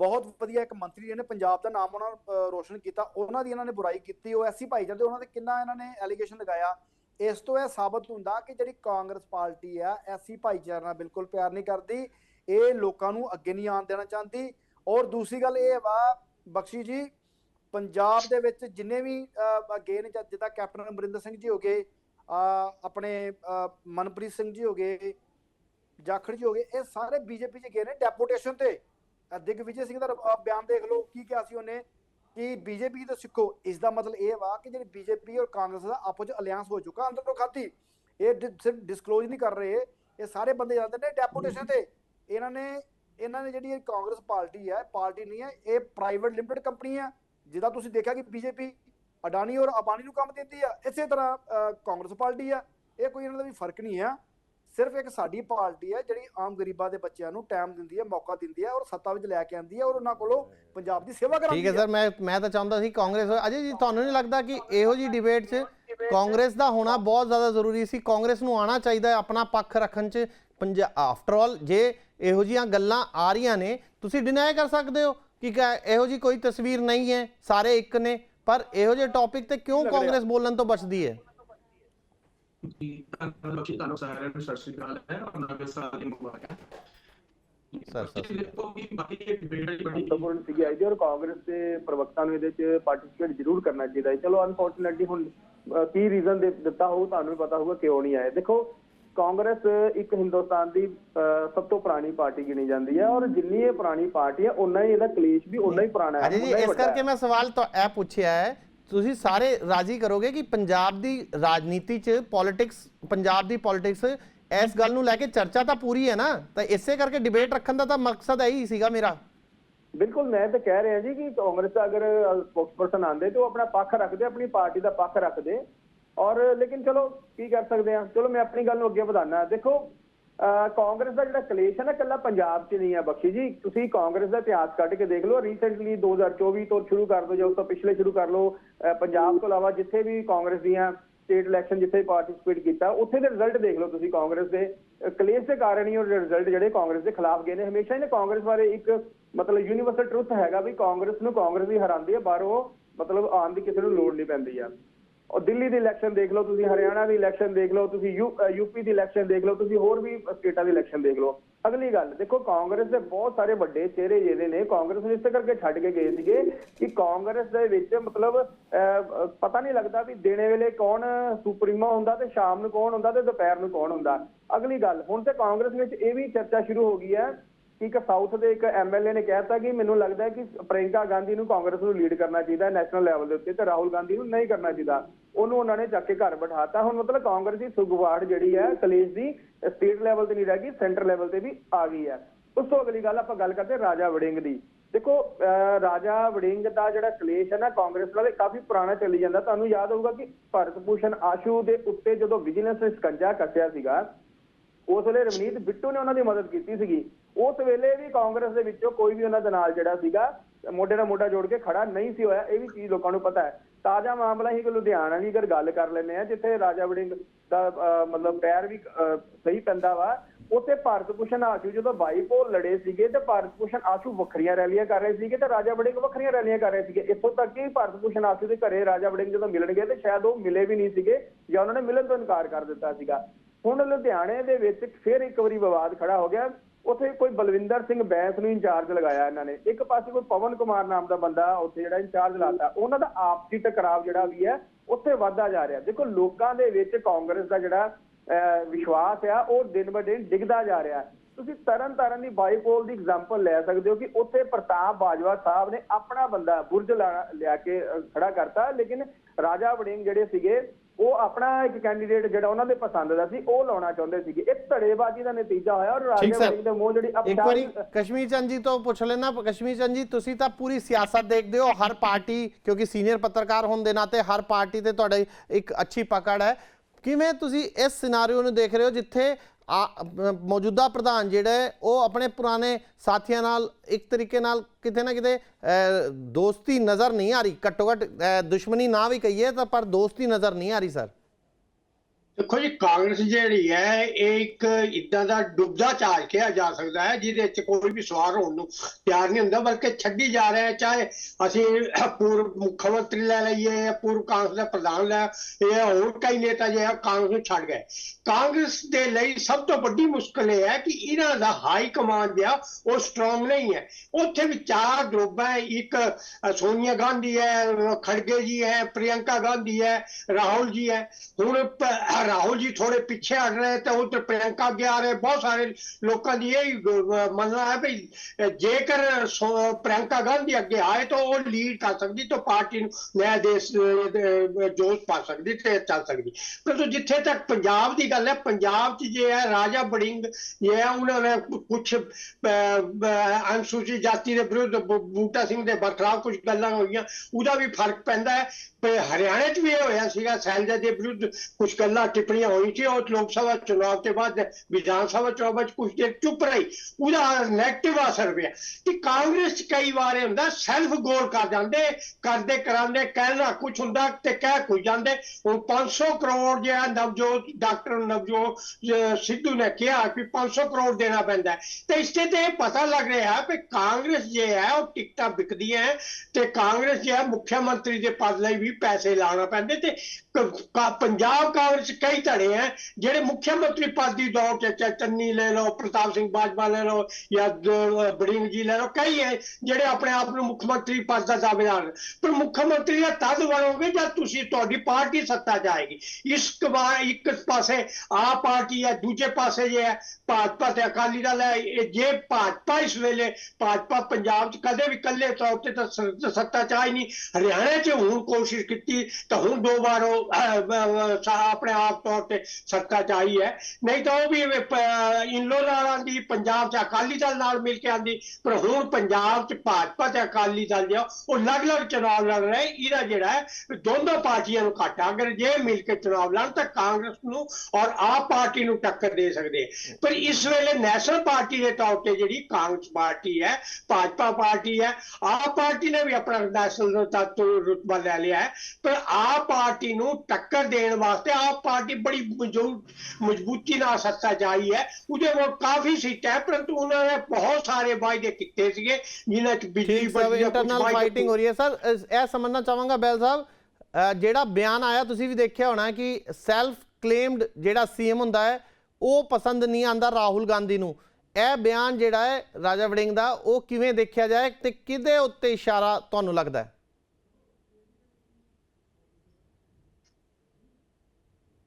ਬਹੁਤ ਵਧੀਆ ਇੱਕ ਮੰਤਰੀ ਜਿਹਨੇ ਪੰਜਾਬ ਦਾ ਨਾਮ ਉਹਨਾਂ ਅਹ, ਰੋਸ਼ਨ ਕੀਤਾ ਉਹਨਾਂ ਦੀ ਇਹਨਾਂ ਨੇ ਬੁਰਾਈ ਕੀਤੀ ਉਹ ਐਸੀ ਭਾਈਚਾਰੇ ਦੇ ਉਹਨਾਂ ਦੇ ਕਿੰਨਾ ਇਹਨਾਂ ਨੇ ਐਲੀਗੇਸ਼ਨ ਲਗਾਇਆ। ਇਸ ਤੋਂ ਇਹ ਸਾਬਤ ਹੁੰਦਾ ਕਿ ਜਿਹੜੀ ਕਾਂਗਰਸ ਪਾਰਟੀ ਆ ਐਸੀ ਭਾਈਚਾਰੇ ਨਾਲ ਬਿਲਕੁਲ ਪਿਆਰ ਨਹੀਂ ਕਰਦੀ ਇਹ ਲੋਕਾਂ ਨੂੰ ਅੱਗੇ ਨਹੀਂ ਆਉਣ ਦੇਣਾ ਚਾਹੁੰਦੀ। ਔਰ ਦੂਸਰੀ ਗੱਲ ਇਹ ਵਾ ਬਖਸ਼ੀ ਜੀ ਪੰਜਾਬ ਦੇ ਵਿੱਚ ਜਿੰਨੇ ਵੀ ਗਏ ਨੇ ਜਿੱਦਾਂ ਕੈਪਟਨ ਅਮਰਿੰਦਰ ਸਿੰਘ ਜੀ ਹੋ ਗਏ ਆਪਣੇ ਮਨਪ੍ਰੀਤ ਸਿੰਘ ਜੀ ਹੋ ਗਏ ਜਾਖੜ ਜੀ ਹੋ ਗਏ ਇਹ ਸਾਰੇ ਬੀਜੇਪੀ 'ਚ ਗਏ ਨੇ ਡੈਪੂਟੇਸ਼ਨ ਤੇ। ਦਿਗਵਿਜੇ ਸਿੰਘ ਦਾ ਬਿਆਨ ਦੇਖ ਲਓ, ਕੀ ਕਿਹਾ ਸੀ ਉਹਨੇ? ਕਿ ਬੀਜੇਪੀ ਤੋਂ ਸਿੱਖੋ, ਇਸ ਦਾ ਮਤਲਬ ਇਹ ਵਾ ਕਿ ਜਿਹੜੀ ਬੀਜੇਪੀ ਔਰ ਕਾਂਗਰਸ ਦਾ ਆਪਸ ਵਿੱਚ ਅਲਾਈਅੰਸ ਹੋ ਚੁੱਕਾ, ਅੰਦਰੋਂ ਖਾਤੀ ਇਹ ਡਿ- ਸਿਰਫ ਡਿਸਕਲੋਜ਼ ਨਹੀਂ ਕਰ ਰਹੇ, ਇਹ ਸਾਰੇ ਬੰਦੇ ਜਾਂਦੇ ਨੇ ਡੈਪੂਟੇਸ਼ਨ ਤੇ। ਇਹਨਾਂ ਨੇ ਇਹਨਾਂ ਨੇ ਜਿਹੜੀ ਇਹ ਕਾਂਗਰਸ ਪਾਰਟੀ ਹੈ, ਪਾਰਟੀ ਨਹੀਂ ਹੈ, ਇਹ ਪ੍ਰਾਈਵੇਟ ਲਿਮਟਿਡ ਕੰਪਨੀ ਹੈ। ਜਿਹਦਾ ਤੁਸੀਂ ਦੇਖਿਆ ਕਿ ਬੀਜੇਪੀ ਅਡਾਨੀ ਔਰ ਅਬਾਨੀ ਨੂੰ ਕੰਮ ਦਿੰਦੀ ਆ, ਇਸੇ ਤਰ੍ਹਾਂ ਕਾਂਗਰਸ ਪਾਰਟੀ ਆ। ਇਹ ਕੋਈ ਇਹਨਾਂ ਦਾ ਵੀ ਫ਼ਰਕ ਨਹੀਂ ਆ। ਸਿਰਫ ਇੱਕ ਸਾਡੀ ਪਾਰਟੀ ਹੈ ਜਿਹੜੀ ਆਮ ਗਰੀਬਾਂ ਦੇ ਬੱਚਿਆਂ ਨੂੰ ਟਾਈਮ ਦਿੰਦੀ ਹੈ ਮੌਕਾ ਦਿੰਦੀ ਹੈ ਔਰ ਸੱਤਾ ਵਿੱਚ ਲੈ ਕੇ ਆਉਂਦੀ ਹੈ ਔਰ ਉਹਨਾਂ ਕੋਲੋਂ ਪੰਜਾਬ ਦੀ ਸੇਵਾ ਕਰਾਉਂਦੀ ਠੀਕ ਹੈ ਸਰ ਮੈਂ ਮੈਂ ਤਾਂ ਚਾਹੁੰਦਾ ਸੀ ਕਾਂਗਰਸ। ਅਜੇ ਜੀ ਤੁਹਾਨੂੰ ਨਹੀਂ ਲੱਗਦਾ ਕਿ ਇਹੋ ਜੀ ਡਿਬੇਟ 'ਚ ਕਾਂਗਰਸ ਦਾ ਹੋਣਾ ਬਹੁਤ ਜ਼ਿਆਦਾ ਜ਼ਰੂਰੀ ਸੀ। ਕਾਂਗਰਸ ਨੂੰ ਆਉਣਾ ਚਾਹੀਦਾ ਹੈ ਆਪਣਾ ਪੱਖ ਰੱਖਣ 'ਚ। ਪੰਜਾਬ ਆਫਟਰ ਆਲ ਜੇ ਇਹੋ ਜੀਆਂ ਗੱਲਾਂ ਆ ਰਹੀਆਂ ਨੇ ਤੁਸੀਂ ਡਿਨਾਈ ਕਰ ਸਕਦੇ ਹੋ ਕਿ ਇਹੋ ਜੀ ਕੋਈ ਤਸਵੀਰ ਨਹੀਂ ਹੈ। ਸਾਰੇ ਇੱਕ ਨੇ। ਪਰ ਇਹੋ ਜਿਹੇ ਟੌਪਿਕ ਤੇ ਕਿਉਂ। ਕਾਂਗਰਸ ਬੋਲਣ ਤੋਂ ਬਚਦੀ ਹੈ? ਬਖਸ਼ੀ ਤੁਹਾਨੂੰ ਸਾਰਿਆਂ ਨੂੰ ਸਤਿ ਸ਼੍ਰੀ ਅਕਾਲ ਹੈ ਔਰ ਨਵੇਂ ਸਾਲ ਦੀ ਮੁਬਾਰਕਾਂ ਸਰ, ਸਤਿ ਸ਼੍ਰੀ ਦੇਖੋ ਵੀ ਬਾਕੀ ਇਹ ਡਿਬੇਟ ਬੜੀ ਮਹੱਤਵਪੂਰਨ ਸੀਗੀ ਆਈਡੀ ਔਰ ਕਾਂਗਰਸ ਦੇ ਪ੍ਰਵਕਤਾ ਨੂੰ ਇਹਦੇ 'ਚ ਪਾਰਟਿਸਿਪੇਟ ਜ਼ਰੂਰ ਕਰਨਾ ਚਾਹੀਦਾ ਹੈ। ਚਲੋ ਅਨਫੋਰਚੂਨੇਟਲੀ ਹੁਣ ਅਹ, ਕੀ ਰੀਜ਼ਨ ਦਿੱਤਾ ਹੋਊ ਤੁਹਾਨੂੰ ਵੀ ਪਤਾ ਹੋਊਗਾ ਕਿਉਂ ਨਹੀਂ ਆਏ ਦੇਖੋ ਕਾਂਗਰਸ ਇੱਕ ਹਿੰਦੁਸਤਾਨ ਦੀ ਸਭ ਤੋਂ ਪੁਰਾਣੀ ਪਾਰਟੀ ਗਿਣੀ ਜਾਂਦੀ ਹੈ ਔਰ ਜਿੰਨੀ ਇਹ ਪੁਰਾਣੀ ਪਾਰਟੀ ਹੈ ਉਨਾ ਹੀ ਇਹਦਾ ਕਲੇਸ਼ ਵੀ ਉਨਾ ਹੀ ਪੁਰਾਣਾ ਹੈ ਅਜੇ ਜੀ ਇਸ। ਕਰਕੇ ਮੈਂ ਸਵਾਲ ਤਾਂ ਇਹ ਪੁੱਛਿਆ ਹੈ ਤੁਸੀਂ ਸਾਰੇ ਰਾਜ਼ੀ ਕਰੋਗੇ ਕਿ ਪੰਜਾਬ ਦੀ ਰਾਜਨੀਤੀ 'ਚ ਪੋਲਿਟਿਕਸ ਪੰਜਾਬ ਦੀ ਪੋਲਿਟਿਕਸ ਇਸ ਗੱਲ ਨੂੰ ਲੈ ਕੇ ਚਰਚਾ ਤਾਂ ਪੂਰੀ ਹੈ ਨਾ? ਤਾਂ ਇਸੇ ਕਰਕੇ ਡਿਬੇਟ ਰੱਖਣ ਦਾ ਤਾਂ ਮਕਸਦ ਇਹੀ ਸੀਗਾ ਮੇਰਾ। ਬਿਲਕੁਲ, ਮੈਂ ਤਾਂ ਕਹਿ ਰਿਹਾ ਜੀ ਕਿ ਕਾਂਗਰਸ ਦਾ ਅਗਰ ਸਪੋਕਸਪਰਸਨ ਆਂਦੇ ਤੇ ਉਹ ਆਪਣਾ ਪੱਖ ਰੱਖਦੇ, ਆਪਣੀ ਪਾਰਟੀ ਦਾ ਪੱਖ ਰੱਖਦੇ। ਔਰ ਲੇਕਿਨ ਚਲੋ, ਕੀ ਕਰ ਸਕਦੇ ਆ ਚਲੋ, ਮੈਂ ਆਪਣੀ ਗੱਲ ਨੂੰ ਅੱਗੇ ਵਧਾਣਾ ਦੇਖੋ ਕਾਂਗਰਸ ਦਾ ਜਿਹੜਾ ਕਲੇਸ਼ ਹੈ ਨਾ ਇਕੱਲਾ ਪੰਜਾਬ 'ਚ ਨਹੀਂ ਹੈ ਬਖਸ਼ੀ ਜੀ। ਤੁਸੀਂ ਕਾਂਗਰਸ ਦਾ ਇਤਿਹਾਸ ਕੱਢ ਕੇ ਦੇਖ ਲਓ। ਰੀਸੈਂਟਲੀ 2024 ਤੋਂ ਸ਼ੁਰੂ ਕਰ ਦਿਓ ਜਾਂ ਉਸ ਤੋਂ ਪਿਛਲੇ ਸ਼ੁਰੂ ਕਰ ਲਓ। ਅਹ ਪੰਜਾਬ ਤੋਂ ਇਲਾਵਾ ਜਿੱਥੇ ਵੀ ਕਾਂਗਰਸ ਦੀਆਂ ਸਟੇਟ ਇਲੈਕਸ਼ਨ ਜਿੱਥੇ ਪਾਰਟਿਸਿਪੇਟ ਕੀਤਾ, ਉੱਥੇ ਦੇ ਰਿਜ਼ਲਟ ਦੇਖ ਲਓ ਤੁਸੀਂ ਕਾਂਗਰਸ ਦੇ। ਕਲੇਸ਼ ਦੇ ਕਾਰਨ ਹੀ ਉਹ ਰਿਜ਼ਲਟ ਜਿਹੜੇ ਕਾਂਗਰਸ ਦੇ ਖਿਲਾਫ ਗਏ ਨੇ। ਹਮੇਸ਼ਾ ਇਹਨੇ ਕਾਂਗਰਸ ਬਾਰੇ ਇੱਕ ਮਤਲਬ ਯੂਨੀਵਰਸਲ ਟਰੁੱਥ ਹੈਗਾ ਵੀ ਕਾਂਗਰਸ ਨੂੰ ਕਾਂਗਰਸ ਹੀ ਹਰਾਉਂਦੀ ਹੈ ਬਾਹਰੋਂ ਮਤਲਬ ਆਉਣ ਦੀ ਕਿਸੇ ਨੂੰ ਲੋੜ ਨਹੀਂ ਪੈਂਦੀ ਆ। ਔਰ ਦਿੱਲੀ ਦੀ ਇਲੈਕਸ਼ਨ ਦੇਖ ਲਓ ਤੁਸੀਂ ਹਰਿਆਣਾ ਦੀ ਇਲੈਕਸ਼ਨ ਦੇਖ ਲਓ ਤੁਸੀਂ ਯੂਪੀ ਦੀ ਇਲੈਕਸ਼ਨ ਦੇਖ ਲਓ ਤੁਸੀਂ ਹੋਰ ਵੀ ਸਟੇਟਾਂ ਦੀ ਇਲੈਕਸ਼ਨ ਦੇਖ ਲਓ। ਅਗਲੀ ਗੱਲ ਦੇਖੋ ਕਾਂਗਰਸ ਦੇ ਬਹੁਤ ਸਾਰੇ ਵੱਡੇ ਚਿਹਰੇ ਜਿਹੜੇ ਨੇ ਕਾਂਗਰਸ ਨੂੰ ਇਸੇ ਕਰਕੇ ਛੱਡ ਕੇ ਗਏ ਸੀਗੇ ਕਿ ਕਾਂਗਰਸ ਦੇ ਵਿੱਚ ਮਤਲਬ ਅਹ, ਪਤਾ ਨਹੀਂ ਲੱਗਦਾ ਵੀ ਦਿਨੇ ਵੇਲੇ ਕੌਣ ਸੁਪਰੀਮੋ ਹੁੰਦਾ ਤੇ ਸ਼ਾਮ ਨੂੰ ਕੌਣ ਹੁੰਦਾ ਤੇ ਦੁਪਹਿਰ ਨੂੰ ਕੌਣ ਹੁੰਦਾ। ਅਗਲੀ ਗੱਲ ਹੁਣ ਤੇ ਕਾਂਗਰਸ ਵਿੱਚ ਇਹ ਵੀ ਚਰਚਾ ਸ਼ੁਰੂ ਹੋ ਗਈ ਹੈ ਕਿ ਇੱਕ ਸਾਊਥ ਦੇ ਇੱਕ ਐਮਐਲਏ ਨੇ ਕਹਿਤਾ ਕਿ ਮੈਨੂੰ ਲੱਗਦਾ ਹੈ ਕਿ ਪ੍ਰਿਯੰਕਾ ਗਾਂਧੀ ਨੂੰ ਕਾਂਗਰਸ ਨੂੰ ਲੀਡ ਕਰਨਾ ਚਾਹੀਦਾ ਨੈਸ਼ਨਲ ਲੈਵਲ ਦੇ ਉੱਤੇ ਤੇ ਰਾਹੁਲ ਗਾਂਧੀ ਨੂੰ ਨਹੀਂ ਕਰਨਾ ਚਾਹੀਦਾ। ਉਹਨੂੰ ਉਹਨਾਂ ਨੇ ਚੱਕ ਕੇ ਘਰ ਬਿਠਾਤਾ। ਹੁਣ ਮਤਲਬ ਕਾਂਗਰਸ ਦੀ ਸੁਗਵਾੜ ਜਿਹੜੀ ਹੈ, ਕਲੇਸ਼ ਦੀ ਸਟੇਟ ਲੈਵਲ ਤੇ ਨਹੀਂ ਰਹਿ ਗਈ ਸੈਂਟਰ ਲੈਵਲ ਤੇ ਵੀ ਆ ਗਈ ਹੈ। ਉਸ ਤੋਂ ਅਗਲੀ ਗੱਲ ਆਪਾਂ ਗੱਲ ਕਰਦੇ ਹਾਂ ਰਾਜਾ ਵੜਿੰਗ ਦੀ। ਦੇਖੋ, ਅਹ ਰਾਜਾ ਵੜਿੰਗ ਦਾ ਜਿਹੜਾ ਕਲੇਸ਼ ਹੈ ਨਾ, ਕਾਂਗਰਸ ਨਾਲ ਇਹ ਕਾਫੀ ਪੁਰਾਣਾ ਚੱਲੀ ਜਾਂਦਾ। ਤੁਹਾਨੂੰ ਯਾਦ ਹੋਊਗਾ ਕਿ ਭਰਤ ਭੂਸ਼ਣ ਆਸ਼ੂ ਦੇ ਉੱਤੇ ਜਦੋਂ ਵਿਜੀਲੈਂਸ ਨੇ ਸ਼ਿਕੰਜਾ ਕੱਸਿਆ ਸੀਗਾ, ਉਸ ਵੇਲੇ ਰਵਨੀਤ ਬਿੱਟੂ ਨੇ ਉਹਨਾਂ ਦੀ ਮਦਦ ਕੀਤੀ ਸੀਗੀ। ਉਸ ਵੇਲੇ ਵੀ ਕਾਂਗਰਸ ਦੇ ਵਿੱਚੋਂ ਕੋਈ ਵੀ ਉਹਨਾਂ ਦੇ ਨਾਲ ਜਿਹੜਾ ਸੀਗਾ, ਮੋਢੇ ਨਾਲ ਮੋਢਾ ਜੋੜ ਕੇ ਖੜਾ ਨਹੀਂ ਸੀ ਹੋਇਆ। ਇਹ ਵੀ ਚੀਜ਼ ਲੋਕਾਂ ਨੂੰ ਪਤਾ ਹੈ। ਤਾਜ਼ਾ ਮਾਮਲਾ ਹੀ ਲੁਧਿਆਣਾ ਦੀ ਅਗਰ ਗੱਲ ਕਰ ਲੈਂਦੇ ਆ ਜਿੱਥੇ ਰਾਜਾ ਵੜਿੰਗ ਦਾ ਅਹ, ਮਤਲਬ ਪੈਰ ਵੀ ਅਹ, ਸਹੀ ਪੈਂਦਾ ਵਾ ਉੱਥੇ ਭਾਰਤ ਭੂਸ਼ਣ ਆਸ਼ੂ ਜਦੋਂ ਬਾਈਪੋਲ ਲੜੇ ਸੀਗੇ ਤੇ ਭਾਰਤ ਭੂਸ਼ਣ ਆਸ਼ੂ ਵੱਖਰੀਆਂ ਰੈਲੀਆਂ ਕਰ ਰਹੇ ਸੀਗੇ ਤੇ ਰਾਜਾ ਵੜਿੰਗ ਵੱਖਰੀਆਂ ਰੈਲੀਆਂ ਕਰ ਰਹੇ ਸੀਗੇ। ਇੱਥੋਂ ਤੱਕ ਕਿ ਭਾਰਤ ਭੂਸ਼ਣ ਆਸ਼ੂ ਦੇ ਘਰੇ ਰਾਜਾ ਵੜਿੰਗ ਜਦੋਂ ਮਿਲਣ ਗਏ ਤੇ ਸ਼ਾਇਦ ਉਹ ਮਿਲੇ ਵੀ ਨਹੀਂ ਸੀਗੇ ਜਾਂ ਉਹਨਾਂ ਨੇ ਮਿਲਣ ਤੋਂ ਇਨਕਾਰ ਕਰ ਦਿੱਤਾ ਸੀਗਾ। ਹੁਣ ਲੁਧਿਆਣੇ ਦੇ ਵਿੱਚ ਫਿਰ ਇੱਕ ਵਾਰੀ ਵਿਵਾਦ ਖੜਾ ਹੋ ਗਿਆ। ਉੱਥੇ ਕੋਈ ਬਲਵਿੰਦਰ ਸਿੰਘ ਬੈਂਸ ਨੂੰ ਇੰਚਾਰਜ ਲਗਾਇਆ ਇਹਨਾਂ ਨੇ। ਇੱਕ ਪਾਸੇ ਕੋਈ ਪਵਨ ਕੁਮਾਰ ਨਾਮ ਦਾ ਬੰਦਾ ਉੱਥੇ ਜਿਹੜਾ ਇੰਚਾਰਜ ਲਾਤਾ। ਉਹਨਾਂ ਦਾ ਆਪਸੀ ਟਕਰਾਵ ਜਿਹੜਾ ਵੀ ਹੈ ਉੱਥੇ ਵੱਧਦਾ ਜਾ ਰਿਹਾ। ਦੇਖੋ ਲੋਕਾਂ ਦੇ ਵਿੱਚ ਕਾਂਗਰਸ ਦਾ ਜਿਹੜਾ ਅਹ, ਵਿਸ਼ਵਾਸ ਆ ਉਹ ਦਿਨ ਬ ਦਿਨ ਡਿੱਗਦਾ ਜਾ ਰਿਹਾ। ਤੁਸੀਂ ਤਰਨ ਤਾਰਨ ਦੀ ਬਾਈਪੋਲ ਦੀ ਐਗਜ਼ਾਮਪਲ ਲੈ ਸਕਦੇ ਹੋ ਕਿ ਉੱਥੇ ਪ੍ਰਤਾਪ ਬਾਜਵਾ ਸਾਹਿਬ ਨੇ ਆਪਣਾ ਬੰਦਾ ਬੁਰਜ ਲਾ- ਲਿਆ ਕੇ ਖੜਾ ਕਰਤਾ। ਲੇਕਿਨ ਰਾਜਾ ਵੜਿੰਗ ਜਿਹੜੇ ਸੀਗੇ ਉਹ ਆਪਣਾ ਇੱਕ ਕੈਂਡੀਡੇਟ ਜਿਹੜਾ ਉਹਨਾਂ ਦੇ ਪਸੰਦ ਦਾ ਸੀ ਉਹ ਲਾਉਣਾ ਚਾਹੁੰਦੇ ਸੀਗੇ। ਇੱਕ ਧੜੇਬਾਜ਼ੀ ਦਾ ਨਤੀਜਾ ਹੋਇਆ ਔਰ ਠੀਕ ਰਾਜਾ ਸਰ। ਦੇ ਮੂੰਹ ਜਿਹੜੀ ਇੱਕ ਵਾਰੀ ਕਸ਼ਮੀਰ ਚੰਦ ਜੀ ਤੋਂ ਪੁੱਛ ਲੈਣਾ ਕਸ਼ਮੀਰ ਚੰਦ ਜੀ ਤੁਸੀਂ ਤਾਂ ਪੂਰੀ ਸਿਆਸਤ ਦੇਖਦੇ ਹੋ। ਹਰ ਪਾਰਟੀ ਕਿਉਂਕਿ ਸੀਨੀਅਰ ਪੱਤਰਕਾਰ ਹੋਣ ਦੇ ਨਾਤੇ ਹਰ ਪਾਰਟੀ ਤੇ ਤੁਹਾਡੀ ਇੱਕ ਅੱਛੀ ਪਕੜ ਹੈ। ਕਿਵੇਂ ਤੁਸੀਂ ਇਸ ਸਿਨਾਰੀਓ ਨੂੰ ਦੇਖ ਰਹੇ ਹੋ ਜਿੱਥੇ ਮੌਜੂਦਾ ਪ੍ਰਧਾਨ ਜਿਹੜਾ ਹੈ, ਉਹ ਆਪਣੇ ਪੁਰਾਣੇ ਸਾਥੀਆਂ ਨਾਲ, ਇੱਕ ਤਰੀਕੇ ਨਾਲ ਕਿਤੇ ਨਾ ਕਿਤੇ ਦੋਸਤੀ ਨਜ਼ਰ ਨਹੀਂ ਆ ਰਹੀ। ਘੱਟੋ ਘੱਟ ਦੁਸ਼ਮਣੀ ਨਾ ਵੀ ਕਹੀਏ ਤਾਂ ਪਰ ਦੋਸਤੀ ਨਜ਼ਰ ਨਹੀਂ ਆ ਰਹੀ, ਸਰ। ਦੇਖੋ ਜੀ, ਕਾਂਗਰਸ ਜਿਹੜੀ ਹੈ, ਇਹ ਇੱਕ ਇਦਾਂ ਦਾ ਡੁੱਬਦਾ ਚਾਲ ਕਿਹਾ ਜਾ ਸਕਦਾ ਹੈ, ਜਿਹਦੇ ਵਿੱਚ ਕੋਈ ਵੀ ਸਵਾਰ ਹੋਣ ਨੂੰ ਤਿਆਰ ਨਹੀਂ ਹੁੰਦਾ, ਬਲਕਿ ਛੱਡੀ ਜਾ ਰਿਹਾ ਹੈ, ਚਾਹੇ ਅਸੀਂ ਪੂਰਬ ਮੁੱਖ ਮੰਤਰੀ ਲੈ ਲਈਏ ਜਾਂ ਪੂਰਬ ਕਾਂਗਰਸ ਦਾ ਪ੍ਰਧਾਨ ਲੈ ਇਹ ਹੋਰ ਕਈ ਨੇਤਾ ਜਿਹੜੇ ਕਾਂਗਰਸ ਨੂੰ ਛੱਡ ਗਏ। ਕਾਂਗਰਸ ਦੇ ਲਈ ਸਭ ਤੋਂ ਵੱਡੀ ਮੁਸ਼ਕਲ ਇਹ ਹੈ ਕਿ ਇਹਨਾਂ ਦਾ ਹਾਈ ਕਮਾਂਡ ਜਿਹੜਾ ਉਹ ਸਟਰੋਂਗ ਨਹੀਂ ਹੈ। ਉੱਥੇ ਵੀ ਚਾਰ ਗਰੁੱਪ ਹੈ, ਇੱਕ ਸੋਨੀਆ ਗਾਂਧੀ ਹੈ, ਖੜਗੇ ਜੀ ਹੈ, ਪ੍ਰਿਯੰਕਾ ਗਾਂਧੀ ਹੈ, ਰਾਹੁਲ ਜੀ ਹੈ। ਹੁਣ ਪ- ਰਾਹੁਲ ਜੀ ਥੋੜੇ ਪਿੱਛੇ ਹਟ ਰਹੇ ਤੇ ਉਧਰ ਪ੍ਰਿਯੰਕਾ ਅੱਗੇ ਆ ਰਹੇ। ਬਹੁਤ ਸਾਰੇ ਲੋਕਾਂ ਦੀ ਮੰਨਣਾ ਹੈ ਵੀ ਜੇਕਰ ਸੋ- ਗਾਂਧੀ ਅੱਗੇ ਆਏ ਤਾਂ ਉਹ ਲੀਡ ਕਰ ਸਕਦੀ ਤਾਂ ਪਾਰਟੀ ਨੂੰ ਨया ਦੇਸ਼ ਜੋਸ਼ ਪਾ ਸਕਦੀ ਤੇ ਚੱਲ ਸਕਦੀ। ਪਰੰਤੂ ਜਿੱਥੇ ਤੱਕ ਪੰਜਾਬ ਦੀ ਗੱਲ ਹੈ, ਪੰਜਾਬ 'ਚ ਜੇ ਹੈ ਰਾਜਾ ਬੜਿੰਗ, ਜੇ ਹੈ ਉਹਨਾਂ ਨੇ ਕੁਝ ਅਨੁਸੂਚਿਤ ਜਾਤੀ ਦੇ ਵਿਰੁੱਧ ਬੂਟਾ ਸਿੰਘ ਦੇ ਬਰਖਲਾਫ ਕੁਝ ਗੱਲਾਂ ਹੋਈਆਂ, ਉਹਦਾ ਵੀ ਫ਼ਰਕ ਪੈਂਦਾ ਹੈ। ਹਰਿਆਣੇ 'ਚ ਵੀ ਇਹ ਹੋਇਆ ਸੀਗਾ ਸੈਲਜਾ ਦੇ ਵਿਰੁੱਧ ਕੁਝ ਗੱਲਾਂ ਟਿੱਪਣੀਆਂ ਹੋਈ ਸੀ, ਉਹ ਲੋਕ ਸਭਾ ਚੁਣਾਵ ਤੋਂ ਬਾਅਦ ਵਿਧਾਨ ਸਭਾ ਚੁਣਾਵ ਵਿੱਚ ਕੁਝ ਦੇਰ ਚੁੱਪ ਰਹੀ। ਉਹਦਾ ਨੈਗੇਟਿਵ ਅਸਰ ਪਿਆ ਕਿ ਕਾਂਗਰਸ 'ਚ ਕਈ ਵਾਰ ਹੁੰਦਾ ਸੈਲਫ ਗੋਲ ਕਰ ਜਾਂਦੇ, ਕਰਦੇ ਕਰਾਂਦੇ ਕਹਿਣਾ ਕੁਝ ਹੁੰਦਾ ਤੇ ਕਹਿ ਕੁਝ ਜਾਂਦੇ। ਹੁਣ 500 ਕਰੋੜ ਜਿਹੜਾ ਨਵਜੋਤ, ਡਾਕਟਰ ਨਵਜੋਤ ਸਿੱਧੂ ਨੇ ਕਿਹਾ ਕਿ 500 ਕਰੋੜ ਦੇਣਾ ਪੈਂਦਾ। ਤੇ ਇਸ ਤੇ ਤੇ ਇਹ ਪਤਾ ਲੱਗ ਰਿਹਾ ਹੈ ਕਿ ਕਾਂਗਰਸ ਜੇ ਹੈ, ਉਹ ਟਿਕਟਾਂ ਵਿਕਦੀਆਂ ਤੇ ਕਾਂਗਰਸ ਜੇ ਹੈ ਮੁੱਖ ਮੰਤਰੀ ਦੇ ਪਦ ਲਈ ਵੀ ਪੈਸੇ ਲਾਉਣਾ ਪੈਂਦੇ ਤੇ ਕ- ਕ- ਪੰਜਾਬ ਕਾਂਗਰਸ 'ਚ ਕਈ ਧੜੇ ਹੈ ਜਿਹੜੇ ਮੁੱਖ ਮੰਤਰੀ ਪਦ ਦੀ ਦੌੜ ਚ ਚਾਹੇ ਚੰਨੀ ਲੈ ਲਓ ਪ੍ਰਤਾਪ ਸਿੰਘ ਬਾਜਵਾ ਲੈ ਲਓ ਜਾਂ ਦ- ਬੜਿੰਗ ਜੀ ਲੈ ਲਓ ਕਈ ਹੈ ਜਿਹੜੇ ਆਪਣੇ ਆਪ ਨੂੰ ਮੁੱਖ ਮੰਤਰੀ ਪਦ ਦਾ ਦਾਅਵੇਦਾਰ ਨੇ। ਪਰ ਮੁੱਖ ਮੰਤਰੀ ਦਾ ਤਦ ਬਣੋਗੇ ਜਦ ਤੁਸੀਂ ਤੁਹਾਡੀ ਪਾਰਟੀ ਸੱਤਾ ਜਾਏਗੀ ਇਸ ਵਾਰ ਇੱਕ ਪਾਸੇ ਆ ਪਾਰਟੀ ਹੈ ਦੂਜੇ ਪਾਸੇ ਜੇ ਹੈ ਭਾਜਪਾ ਤੇ ਅਕਾਲੀ ਦਲ ਹੈ ਇਹ ਜੇ ਭਾਜਪਾ ਇਸ ਵੇਲੇ ਭਾਜਪਾ ਪੰਜਾਬ 'ਚ ਕਦੇ ਵੀ ਇਕੱਲੇ ਤੌਰ ਤੇ ਤਾਂ ਸ- ਸੱਤਾ ਚਾਹੀ ਨਹੀਂ ਹਰਿਆਣਾ 'ਚ ਹੁਣ ਕੋਸ਼ਿਸ਼ ਕੀਤੀ ਤਾਂ ਹੁਣ ਦੋ ਵਾਰ ਉਹ ਆਪਣੇ ਆਪ ਤੌਰ ਤੇ ਸੱਤਾ ਚ ਆਈ ਹੈ। ਨਹੀਂ ਤਾਂ ਉਹ ਵੀ ਇਨਲੋ ਨਾਲ ਆਂਦੀ ਪੰਜਾਬ 'ਚ ਅਕਾਲੀ ਦਲ ਨਾਲ ਮਿਲ ਕੇ ਆਂਦੀ, ਪਰ ਹੁਣ ਪੰਜਾਬ 'ਚ ਭਾਜਪਾ ਤੇ ਅਕਾਲੀ ਦਲ ਜਿਹੜਾ, ਉਹ ਅਲੱਗ-ਅਲੱਗ ਚੁਣਾਵ ਲੜ ਰਹੇ। ਇਹਦਾ ਜਿਹੜਾ ਹੈ ਦੋਨੋਂ ਪਾਰਟੀਆਂ ਨੂੰ ਘਾਟਾ ਅਗਰ ਜੇ ਮਿਲ ਕੇ ਚੁਣਾਵ ਲੜਨ ਤਾਂ ਕਾਂਗਰਸ ਨੂੰ ਔਰ ਆਪ ਪਾਰਟੀ ਨੂੰ ਟੱਕਰ ਦੇ ਸਕਦੇ ਪਰ ਇਸ ਵੇਲੇ ਨੈਸ਼ਨਲ ਪਾਰਟੀ ਦੇ ਤੌਰ ਤੇ ਜਿਹੜੀ ਕਾਂਗਰਸ ਪਾਰਟੀ ਹੈ, ਭਾਜਪਾ ਪਾਰਟੀ ਹੈ, ਆਪ ਪਾਰਟੀ ਨੇ ਵੀ ਆਪਣਾ ਨੈਸ਼ਨਲ ਦਾ ਰੁਤਬਾ ਲੈ ਲਿਆ ਹੈ। ਪਰ ਆਪ ਪਾਰਟੀ ਨੂੰ ਟੱਕਰ ਦੇਣ ਵਾਸਤੇ ਆਪ ਪਾਰਟੀ ਬੜੀ ਮਜ਼ਬੂਤ ਨਾਲ ਸੱਤਾ ਜਾਈ ਹੈ। ਉਹਦੇ ਕੋਲ ਕਾਫੀ ਸੀਟਾਂ ਪਰੰਤੂ ਉਹਨਾਂ ਨੇ ਬਹੁਤ ਸਾਰੇ ਵਾਅਦੇ ਕੀਤੇ ਸੀਗੇ ਜਿਨ੍ਹਾਂ ਚ ਬਿਜਲੀ ਬੜੀ ਇੰਟਰਨਲ ਫਾਈਟਿੰਗ ਹੋ ਰਹੀ ਹੈ। ਸਰ ਇਹ ਸਮਝਣਾ ਚਾਹਾਂਗਾ ਬੈਲ ਸਾਹਿਬ ਜਿਹੜਾ ਬਿਆਨ ਆਇਆ ਤੁਸੀਂ ਵੀ ਦੇਖਿਆ ਹੋਣਾ ਕਿ ਸੈਲਫ ਕਲੇਮਡ ਜਿਹੜਾ ਸੀਐਮ ਹੁੰਦਾ ਹੈ ਉਹ ਪਸੰਦ ਨਹੀਂ ਆਂਦਾ ਰਾਹੁਲ ਗਾਂਧੀ ਨੂੰ। ਇਹ ਬਿਆਨ ਜਿਹੜਾ ਹੈ ਰਾਜਾ ਵੜਿੰਗ ਦਾ ਉਹ ਕਿਵੇਂ ਦੇਖਿਆ ਜਾਏ ਤੇ ਕਿਹਦੇ ਉੱਤੇ ਇਸ਼ਾਰਾ ਤੁਹਾਨੂੰ ਲੱਗਦਾ ਹੈ?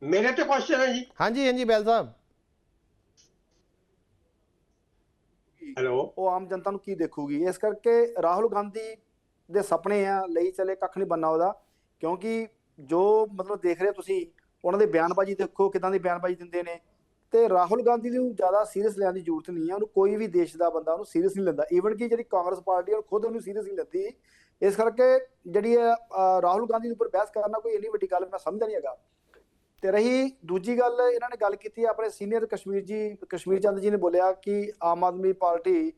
ਮੇਰੇ ਤੇ ਕੁਐਸਚਨ ਹੈ ਜੀ। ਹਾਂਜੀ ਹਾਂਜੀ ਬੈਲ ਸਾਹਿਬ। ਹੈਲੋ। ਉਹ ਆਮ ਜਨਤਾ ਨੂੰ ਕੀ ਦੇਖੂਗੀ? ਇਸ ਕਰਕੇ ਰਾਹੁਲ ਗਾਂਧੀ ਦੇ ਸੁਪਨੇ ਆ ਲਈ ਚਲੇ ਕੱਖ ਨਹੀਂ ਬੰਨਾ ਉਹਦਾ। ਕਿਉਂਕਿ ਜੋ ਮਤਲਬ ਦੇਖ ਰਹੇ ਤੁਸੀਂ ਉਹਨਾਂ ਦੇ ਬਿਆਨਬਾਜ਼ੀ ਦੇਖੋ ਕਿਦਾਂ ਦੀ ਬਿਆਨਬਾਜ਼ੀ ਦਿੰਦੇ ਨੇ। ਤੇ ਰਾਹੁਲ ਗਾਂਧੀ ਨੂੰ ਜ਼ਿਆਦਾ ਸੀਰੀਅਸ ਲੈਣ ਦੀ ਜ਼ਰੂਰਤ ਨਹੀਂ ਹੈ ਉਹਨੂੰ ਕੋਈ ਵੀ ਦੇਸ਼ ਦਾ ਬੰਦਾ ਉਹਨੂੰ ਸੀਰੀਅਸ ਨਹੀਂ ਲੈਂਦਾ। ਈਵਨ ਕਿ ਜਿਹੜੀ ਕਾਂਗਰਸ ਪਾਰਟੀ ਉਹ ਖੁਦ ਉਹਨੂੰ ਸੀਰੀਅਸ ਨਹੀਂ ਲੈਂਦੀ। ਇਸ ਕਰਕੇ ਜਿਹੜੀ ਰਾਹੁਲ ਗਾਂਧੀ ਦੇ ਉੱਪਰ ਬਹਿਸ ਕਰਨਾ ਕੋਈ ਇੰਨੀ ਵੱਡੀ ਗੱਲ ਮੈਂ ਸਮਝਦਾ ਨਹੀਂ ਹੈਗਾ। ਤੇ ਰਹੀ ਦੂਜੀ ਗੱਲ ਇਹਨਾਂ ਨੇ ਗੱਲ ਕੀਤੀ ਆਪਣੇ ਸੀਨੀਅਰ ਕਸ਼ਮੀਰ ਜੀ ਕਸ਼ਮੀਰ ਚੰਦ ਜੀ ਨੇ ਬੋਲਿਆ ਕਿ ਆਮ ਆਦਮੀ ਪਾਰਟੀ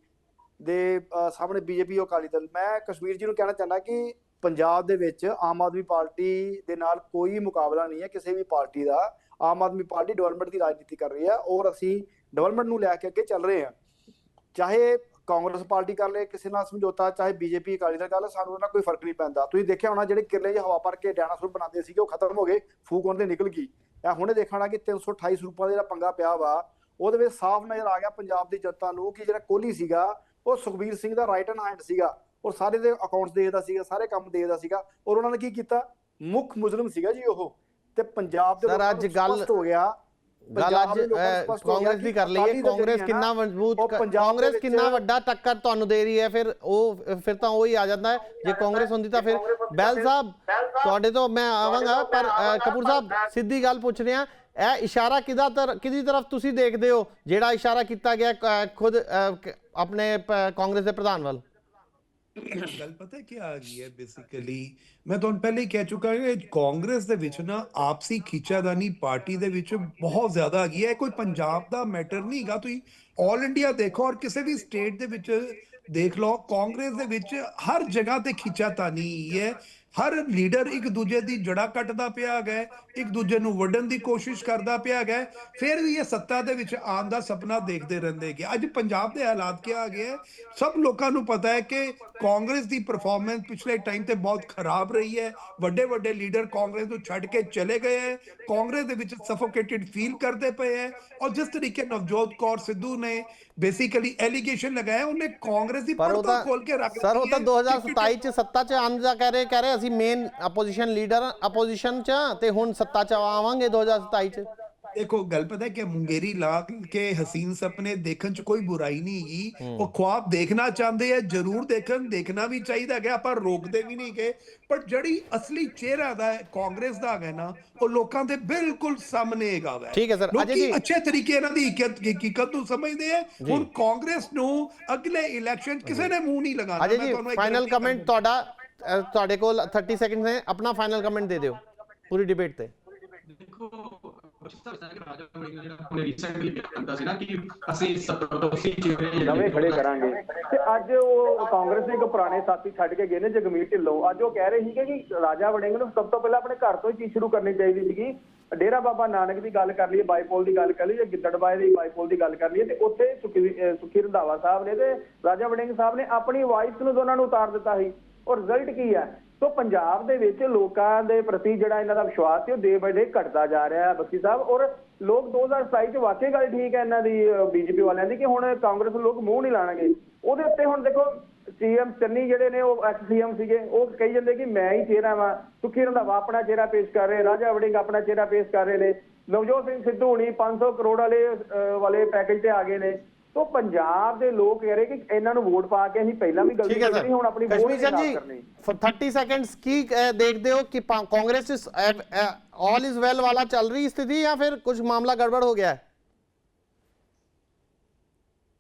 ਦੇ ਅਹ, ਸਾਹਮਣੇ ਬੀਜੇਪੀ ਉਹ ਅਕਾਲੀ ਦਲ। ਮੈਂ ਕਸ਼ਮੀਰ ਜੀ ਨੂੰ ਕਹਿਣਾ ਚਾਹੁੰਦਾ ਕਿ ਪੰਜਾਬ ਦੇ ਵਿੱਚ ਆਮ ਆਦਮੀ ਪਾਰਟੀ ਦੇ ਨਾਲ ਕੋਈ ਮੁਕਾਬਲਾ ਨਹੀਂ ਹੈ ਕਿਸੇ ਵੀ ਪਾਰਟੀ ਦਾ। ਆਮ ਆਦਮੀ ਪਾਰਟੀ ਡਿਵੈਲਪਮੈਂਟ ਦੀ ਰਾਜਨੀਤੀ ਕਰ ਰਹੀ ਹੈ ਔਰ ਅਸੀਂ ਡਿਵੈਲਪਮੈਂਟ ਨੂੰ ਲੈ ਕੇ ਅੱਗੇ ਚੱਲ ਰਹੇ ਹਾਂ। ਚਾਹੇ ਕਾਂਗਰਸ ਪਾਰਟੀ ਕਰ ਲੇ ਕਿਸੇ ਨਾਲ ਸਮਝੌਤਾ ਚਾਹੇ ਬੀਜੇਪੀ ਅਕਾਲੀ ਦਲ ਕਰ ਲੇ ਸਾਨੂੰ ਉਹਨਾਂ ਕੋਈ ਫ਼ਰਕ ਨਹੀਂ ਪੈਂਦਾ। ਤੁਸੀਂ ਦੇਖਿਆ ਹੋਣਾ ਜਿਹੜੇ ਕਿਰਲੇ 'ਚ ਹਵਾ ਭਰ ਕੇ ਡਾਇਨਾਸੌਰ ਬਣਾਉਂਦੇ ਸੀਗੇ ਉਹ ਖਤਮ ਹੋ ਗਏ ਫੂਕ ਉਹਨਾਂ ਦੇ ਨਿਕਲ ਗਈ। ਇਹ ਹੁਣੇ ਦੇਖਣਾ ਕਿ 328 ਸਰੂਪਾਂ ਦਾ ਜਿਹੜਾ ਪੰਗਾ ਪਿਆ ਵਾ ਉਹਦੇ ਵਿੱਚ ਸਾਫ਼ ਨਜ਼ਰ ਆ ਗਿਆ ਪੰਜਾਬ ਦੀ ਜਨਤਾ ਨੂੰ ਕਿ ਜਿਹੜਾ ਕੋਹਲੀ ਸੀਗਾ ਉਹ ਸੁਖਬੀਰ ਸਿੰਘ ਦਾ ਰਾਈਟ ਹੈਂਡ ਸੀਗਾ ਔਰ ਸਾਰੇ ਦੇ ਅਕਾਊਂਟਸ ਦੇਖਦਾ ਸੀਗਾ ਸਾਰੇ ਕੰਮ ਦੇਖਦਾ ਸੀਗਾ ਔਰ ਉਹਨਾਂ ਨੇ ਕੀ ਕੀਤਾ? ਮੁੱਖ ਮੁਜਰਮ ਸੀਗਾ ਜੀ ਉਹ ਤੇ ਪੰਜਾਬ ਦੇ ਅੱਜ ਨੂੰ ਗੱਲ- ਹੋ ਗਿਆ ਗੱਲ ਅੱਜ ਕਾਂਗਰਸ ਦੀ ਕਰ ਲਈਏ ਕਾਂਗਰਸ ਕਿੰਨਾ ਮਜ਼ਬੂਤ ਕਾਂਗਰਸ ਕਿੰਨਾ ਵੱਡਾ ਟੱਕਰ ਤੁਹਾਨੂੰ ਦੇ ਰਹੀ ਹੈ ਫਿਰ ਉਹ ਫਿਰ ਤਾਂ ਉਹੀ ਆ ਜਾਂਦਾ ਹੈ। ਜੇ ਕਾਂਗਰਸ ਹੁੰਦੀ ਤਾਂ ਫਿਰ ਬੈਲ ਸਾਹਿਬ ਤੁਹਾਡੇ ਤੋਂ ਮੈਂ ਆਵਾਂਗਾ ਪਰ ਕਪੂਰ ਸਾਹਿਬ ਸਿੱਧੀ ਗੱਲ ਪੁੱਛ ਰਿਹਾ ਇਹ ਇਸ਼ਾਰਾ ਕਿਹਦਾ ਤਰ ਕਿਹਦੀ ਤਰਫ ਤੁਸੀਂ ਦੇਖਦੇ ਹੋ? ਜਿਹੜਾ ਇਸ਼ਾਰਾ ਕੀਤਾ ਗਿਆ ਖੁਦ ਆਪਣੇ ਕਾਂਗਰਸ ਦੇ ਪ੍ਰਧਾਨ ਵੱਲ। [coughs] ਗੱਲ ਪਤਾ ਕੀ ਆ ਗਈ ਹੈ ਬੇਸਿਕਲੀ ਮੈਂ ਤੁਹਾਨੂੰ ਪਹਿਲੇ ਹੀ ਕਹਿ ਚੁੱਕਾ ਹਾਂ ਕਿ ਕਾਂਗਰਸ ਦੇ ਵਿੱਚ ਨਾ ਆਪਸੀ ਖਿੱਚਾਦਾਨੀ ਪਾਰਟੀ ਦੇ ਵਿੱਚ ਬਹੁਤ ਜ਼ਿਆਦਾ ਆ ਗਈ ਹੈ ਕੋਈ ਪੰਜਾਬ ਦਾ ਮੈਟਰ ਨਹੀਂ ਹੈਗਾ। ਤੁਸੀਂ 올 ਇੰਡੀਆ ਦੇਖੋ ਔਰ ਕਿਸੇ ਵੀ ਸਟੇਟ ਦੇ ਵਿੱਚ ਦੇਖ ਲਓ ਕਾਂਗਰਸ ਦੇ ਵਿੱਚ ਹਰ ਜਗ੍ਹਾ ਤੇ ਖਿੱਚਾਤਾਨੀ ਹੈ। ਹਰ ਲੀਡਰ ਇੱਕ ਦੂਜੇ ਦੀ ਜੜਾ ਕੱਟਦਾ ਪਿਆ ਹੈਗਾ ਇੱਕ ਦੂਜੇ ਨੂੰ ਵੱਢਣ ਦੀ ਕੋਸ਼ਿਸ਼ ਕਰਦਾ ਪਿਆ ਹੈਗਾ ਫਿਰ ਵੀ ਇਹ ਸੱਤਾ ਦੇ ਵਿੱਚ ਆਉਣ ਦਾ ਸੁਪਨਾ ਦੇਖਦੇ ਰਹਿੰਦੇ ਕਿ ਅੱਜ ਪੰਜਾਬ ਦੇ ਹਾਲਾਤ ਕੀ ਆ ਗਏ ਸਭ ਲੋਕਾਂ ਨੂੰ ਪਤਾ ਹੈ ਕਿ ਕਾਂਗਰਸ ਦੀ ਪਰਫਾਰਮੈਂਸ ਪਿਛਲੇ ਟਾਈਮ ਤੇ ਬਹੁਤ ਖਰਾਬ ਰਹੀ ਹੈ। ਵੱਡੇ ਵੱਡੇ ਲੀਡਰ ਕਾਂਗਰਸ ਨੂੰ ਛੱਡ ਕੇ ਚਲੇ ਗਏ ਹੈ। ਕਾਂਗਰਸ ਦੇ ਵਿੱਚ ਸਫੋਕੇਟਿਡ ਫੀਲ ਕਰਦੇ ਪਏ ਹੈ। ਔਰ ਜਿਸ ਤਰੀਕੇ ਨਵਜੋਤ ਕੌਰ ਸਿੱਧੂ ਨੇ ਬੇਸਿਕਲੀ ਐਲੀਗੇਸ਼ਨ ਲਗਾਇਆ ਉਹਨੇ ਕਾਂਗਰਸ ਦੀ ਪਰ ਉਹ ਪਰਦਾ ਤਾਂ ਖੋਲ ਕੇ ਰੱਖ ਸਰ ਉਹ ਤਾਂ ਹੈ। 2027 ਚ ਸੱਤਾ ਚ ਆਉਣ ਦਾ ਕਹਿ ਰਹੇ ਕਹਿ ਰਹੇ ਅਸੀਂ ਮੇਨ ਆਪੋਜੀਸ਼ਨ ਲੀਡਰ ਆਪੋਜੀਸ਼ਨ ਚ ਹਾਂ ਤੇ ਹੁਣ ਸੱਤਾ ਚ ਆਵਾਂਗੇ 2027 ਚ। ਦੇਖੋ ਗੱਲ ਪਤਾ ਹੈ ਕਿ ਮੁੰਗੇਰੀ ਲਾ ਕੇ ਹਸੀਨ ਸੁਪਨੇ ਦੇਖਣ ਚ ਕੋਈ ਬੁਰਾਈ ਨਹੀਂ ਹੈਗੀ। ਉਹ ਖੁਆਬ ਦੇਖਣਾ ਚਾਹੁੰਦੇ ਆ ਜਰੂਰ ਦੇਖਣ ਦੇਖਣਾ ਵੀ ਚਾਹੀਦਾ ਹੈ ਆਪਾਂ ਰੋਕਦੇ ਵੀ ਨਹੀਂ ਕਿ ਪਰ ਜਿਹੜੀ ਅਸਲੀ ਚਿਹਰਾ ਦਾ ਹੈ, ਕਾਂਗਰਸ ਦਾ ਹੈ ਨਾ ਉਹ ਲੋਕਾਂ ਦੇ ਬਿਲਕੁਲ ਸਾਹਮਣੇ ਹੈਗਾ ਵਾ। ਠੀਕ ਹੈ ਸਰ। ਅਜੇ ਜੀ- ਅੱਛੇ ਤਰੀਕੇ ਇਹਨਾਂ ਦੀ ਹਕੀਕਤ ਹਕੀਕਤ ਨੂੰ ਸਮਝਦੇ ਆ। ਹੁਣ ਕਾਂਗਰਸ ਨੂੰ ਅਗਲੇ ਇਲੈਕਸ਼ਨ ਕਿਸੇ ਨੇ ਮੂੰਹ ਨਹੀਂ ਲਗਾਉਣਾ ਅਜੇ ਮੈਂ ਜੀ ਤੁਹਾਨੂੰ ਇੱਕ ਫਾਈਨਲ guarantee ਕਮੈਂਟ ਤੁਹਾਡਾ ਤੁਹਾਡੇ ਕੋਲ 30 ਸੈਕਿੰਡ ਨੇ ਆਪਣਾ ਫਾਈਨਲ ਕਮੈਂਟ ਦੇ ਦਿਓ ਪੂਰੀ ਡਿਬੇਟ ਤੇ। ਦੇਖੋ ਜਿਸ ਤਰ੍ਹਾਂ ਕਿ ਰਾਜਾ ਵੜਿੰਗ ਜਿਹੜਾ ਆਪਣੇ ਰੀਸੈਂਟਲੀ ਕਹਿੰਦਾ ਸੀ ਨਾ ਕਿ ਅਸੀਂ ਸਤੋਸੀ ਚਿਹਰੇ ਨਵੇਂ ਖੜੇ ਕਰਾਂਗੇ। ਤੇ ਅੱਜ ਉਹ ਕਾਂਗਰਸ ਦੇ ਇੱਕ ਪੁਰਾਣੇ ਸਾਥੀ ਛੱਡ ਕੇ ਗਏ ਨੇ ਜਗਮੀਤ ਢਿੱਲੋਂ। ਅੱਜ ਉਹ ਕਹਿ ਰਹੇ ਸੀਗੇ ਕਿ ਰਾਜਾ ਵੜਿੰਗ ਨੂੰ ਸਭ ਤੋਂ ਪਹਿਲਾਂ ਆਪਣੇ ਘਰ ਤੋਂ ਹੀ ਚੀਜ਼ ਸ਼ੁਰੂ ਕਰਨੀ ਚਾਹੀਦੀ ਸੀਗੀ। ਡੇਰਾ ਬਾਬਾ ਨਾਨਕ ਦੀ ਗੱਲ ਕਰ ਲਈਏ ਬਾਈਪੋਲ ਦੀ ਗੱਲ ਕਰ ਲਈਏ ਗਿੱਦੜਬਾਏ ਦੀ ਬਾਈਪੋਲ ਦੀ ਗੱਲ ਕਰ ਲਈਏ ਤੇ ਉੱਥੇ ਸੁਖੀ ਰੰਧਾਵਾ ਸਾਹਿਬ ਨੇ ਤੇ ਰਾਜਾ ਵੜਿੰਗ ਸਾਹਿਬ ਨੇ ਆਪਣੀ ਵਾਈਫ ਨੂੰ ਦੋਨਾਂ ਨੂੰ ਉਤਾਰ ਦਿੱਤਾ ਸੀ। ਔਰ ਰਿਜ਼ਲਟ ਕੀ ਹੈ? ਸੋ ਪੰਜਾਬ ਦੇ ਵਿੱਚ ਲੋਕਾਂ ਦੇ ਪ੍ਰਤੀ ਜਿਹੜਾ ਇਹਨਾਂ ਦਾ ਵਿਸ਼ਵਾਸ ਸੀ ਉਹ ਦੇ ਬਾਏ ਡੇ ਘਟਦਾ ਜਾ ਰਿਹਾ ਹੈ ਬੱਤੀ ਸਾਹਿਬ। ਔਰ ਲੋਕ 2027 ਚ ਵਾਕਈ ਗੱਲ ਠੀਕ ਹੈ ਇਹਨਾਂ ਦੀ ਬੀਜੇਪੀ ਵਾਲਿਆਂ ਦੀ ਕਿ ਹੁਣ ਕਾਂਗਰਸ ਨੂੰ ਲੋਕ ਮੂੰਹ ਨਹੀਂ ਲਾਣਗੇ। ਉਹਦੇ ਉੱਤੇ ਹੁਣ ਦੇਖੋ ਸੀਐਮ ਚੰਨੀ ਜਿਹੜੇ ਨੇ ਉਹ ਐਕਸ ਸੀਐਮ ਸੀਗੇ ਉਹ ਕਹੀ ਜਾਂਦੇ ਕਿ ਮੈਂ ਹੀ ਚਿਹਰਾ ਵਾਂ ਸੁਖੀ ਰੰਧਾਵਾ ਆਪਣਾ ਚਿਹਰਾ ਪੇਸ਼ ਕਰ ਰਹੇ ਰਾਜਾ ਵੜਿੰਗ ਆਪਣਾ ਚਿਹਰਾ ਪੇਸ਼ ਕਰ ਰਹੇ ਨੇ। ਨਵਜੋਤ ਸਿੰਘ ਸਿੱਧੂ ਹੁਣੀ 500 ਕਰੋੜ ਵਾਲੇ ਅਹ, ਵਾਲੇ ਪੈਕੇਜ ਤੇ ਆ ਗਏ ਨੇ। ਸੋ ਪੰਜਾਬ ਦੇ ਲੋਕ ਕਹਿ ਰਹੇ ਕਿ ਇਹਨਾਂ ਨੂੰ ਵੋਟ ਪਾ ਕੇ ਅਸੀਂ ਪਹਿਲਾਂ ਵੀ ਗਲਤੀ ਕੀਤੀ ਹੁਣ ਆਪਣੀ ਵੋਟ ਨਹੀਂ ਕਰਨੀ। for 30 seconds ਕੀ ਦੇਖਦੇ ਹੋ ਕਿ ਕਾਂਗਰਸ ਇਸ ਆਲ ਇਜ਼ ਵੈਲ ਵਾਲਾ ਚੱਲ ਰਹੀ ਸਥਿਤੀ ਜਾਂ ਫਿਰ ਕੁਝ ਮਾਮਲਾ ਗੜਬੜ ਹੋ ਗਿਆ? ਹੈ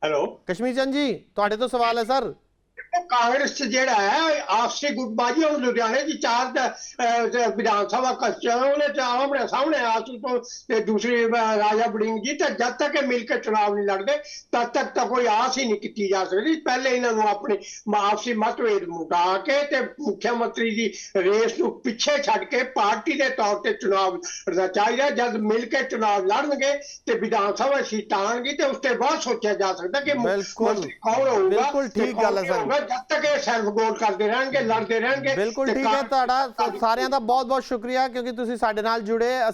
ਹੈਲੋ ਕਸ਼ਮੀਰ ਚੰਦ ਜੀ ਤੁਹਾਡੇ ਤੋਂ ਸਵਾਲ ਹੈ ਸਰ। ਕਾਂਗਰਸ ਜਿਹੜਾ ਹੈ ਆਪਸੀ ਗੁੱਟਬਾਜੀ ਉਹ ਲੁਧਿਆਣੇ ਦੀ ਚਾਰ ਵਿਧਾਨ ਸਭਾ ਕਚਾ ਉਹਨੇ ਤੇ ਆਮਣੇ ਸਾਹਮਣੇ ਆਸੂ ਤੋਂ ਤੇ ਦੂਸਰੀ ਰਾਜਾ ਬੜਿੰਗ ਜੀ ਤੇ ਜਦ ਤੱਕ ਇਹ ਮਿਲ ਕੇ ਚੁਣਾਵ ਨਹੀਂ ਲੜਦੇ ਤਦ ਤੱਕ ਤਾਂ ਕੋਈ ਆਸ ਹੀ ਨਹੀਂ ਕੀਤੀ ਜਾ ਸਕਦੀ ਪਹਿਲੇ ਇਹਨਾਂ ਨੂੰ ਆਪਣੀ ਆਪਸੀ ਮਤਭੇਦ ਮੁਕਾ ਕੇ ਤੇ ਮੁੱਖ ਮੰਤਰੀ ਦੀ ਰੇਸ ਨੂੰ ਪਿੱਛੇ ਛੱਡ ਕੇ ਪਾਰਟੀ ਦੇ ਤੌਰ ਤੇ ਚੁਣਾਵ ਲੜਨਾ ਚਾਹੀਦਾ ਜਦ ਮਿਲ ਕੇ ਚੁਣਾਵ ਲੜਨਗੇ ਤੇ ਵਿਧਾਨ ਸਭਾ ਸੀਟਾਂ ਆਉਣਗੀ ਤੇ ਉਸ ਤੇ ਬਾਅਦ ਸੋਚਿਆ ਜਾ ਸਕਦਾ ਕਿ। ਮੰਤਰੀ ਕੌਣ ਹੋਊਗਾ ਬਿਲਕੁਲ ਠੀਕ ਗੱਲ ਹੈ ਸਰ। ਜਦ ਤੱਕ ਇਹ ਸੈਲਫ ਗੋਲ ਕਰਦੇ ਰਹਿਣਗੇ ਲੜਦੇ ਰਹਿਣਗੇ ਬਿਲਕੁਲ ਠੀਕ ਹੈ ਤੁਹਾਡਾ ਸਾਰਿਆਂ ਦਾ ਬਹੁਤ ਬਹੁਤ ਸ਼ੁਕਰੀਆ ਕਿਉਂਕਿ ਤੁਸੀਂ ਸਾਡੇ ਨਾਲ ਜੁੜੇ।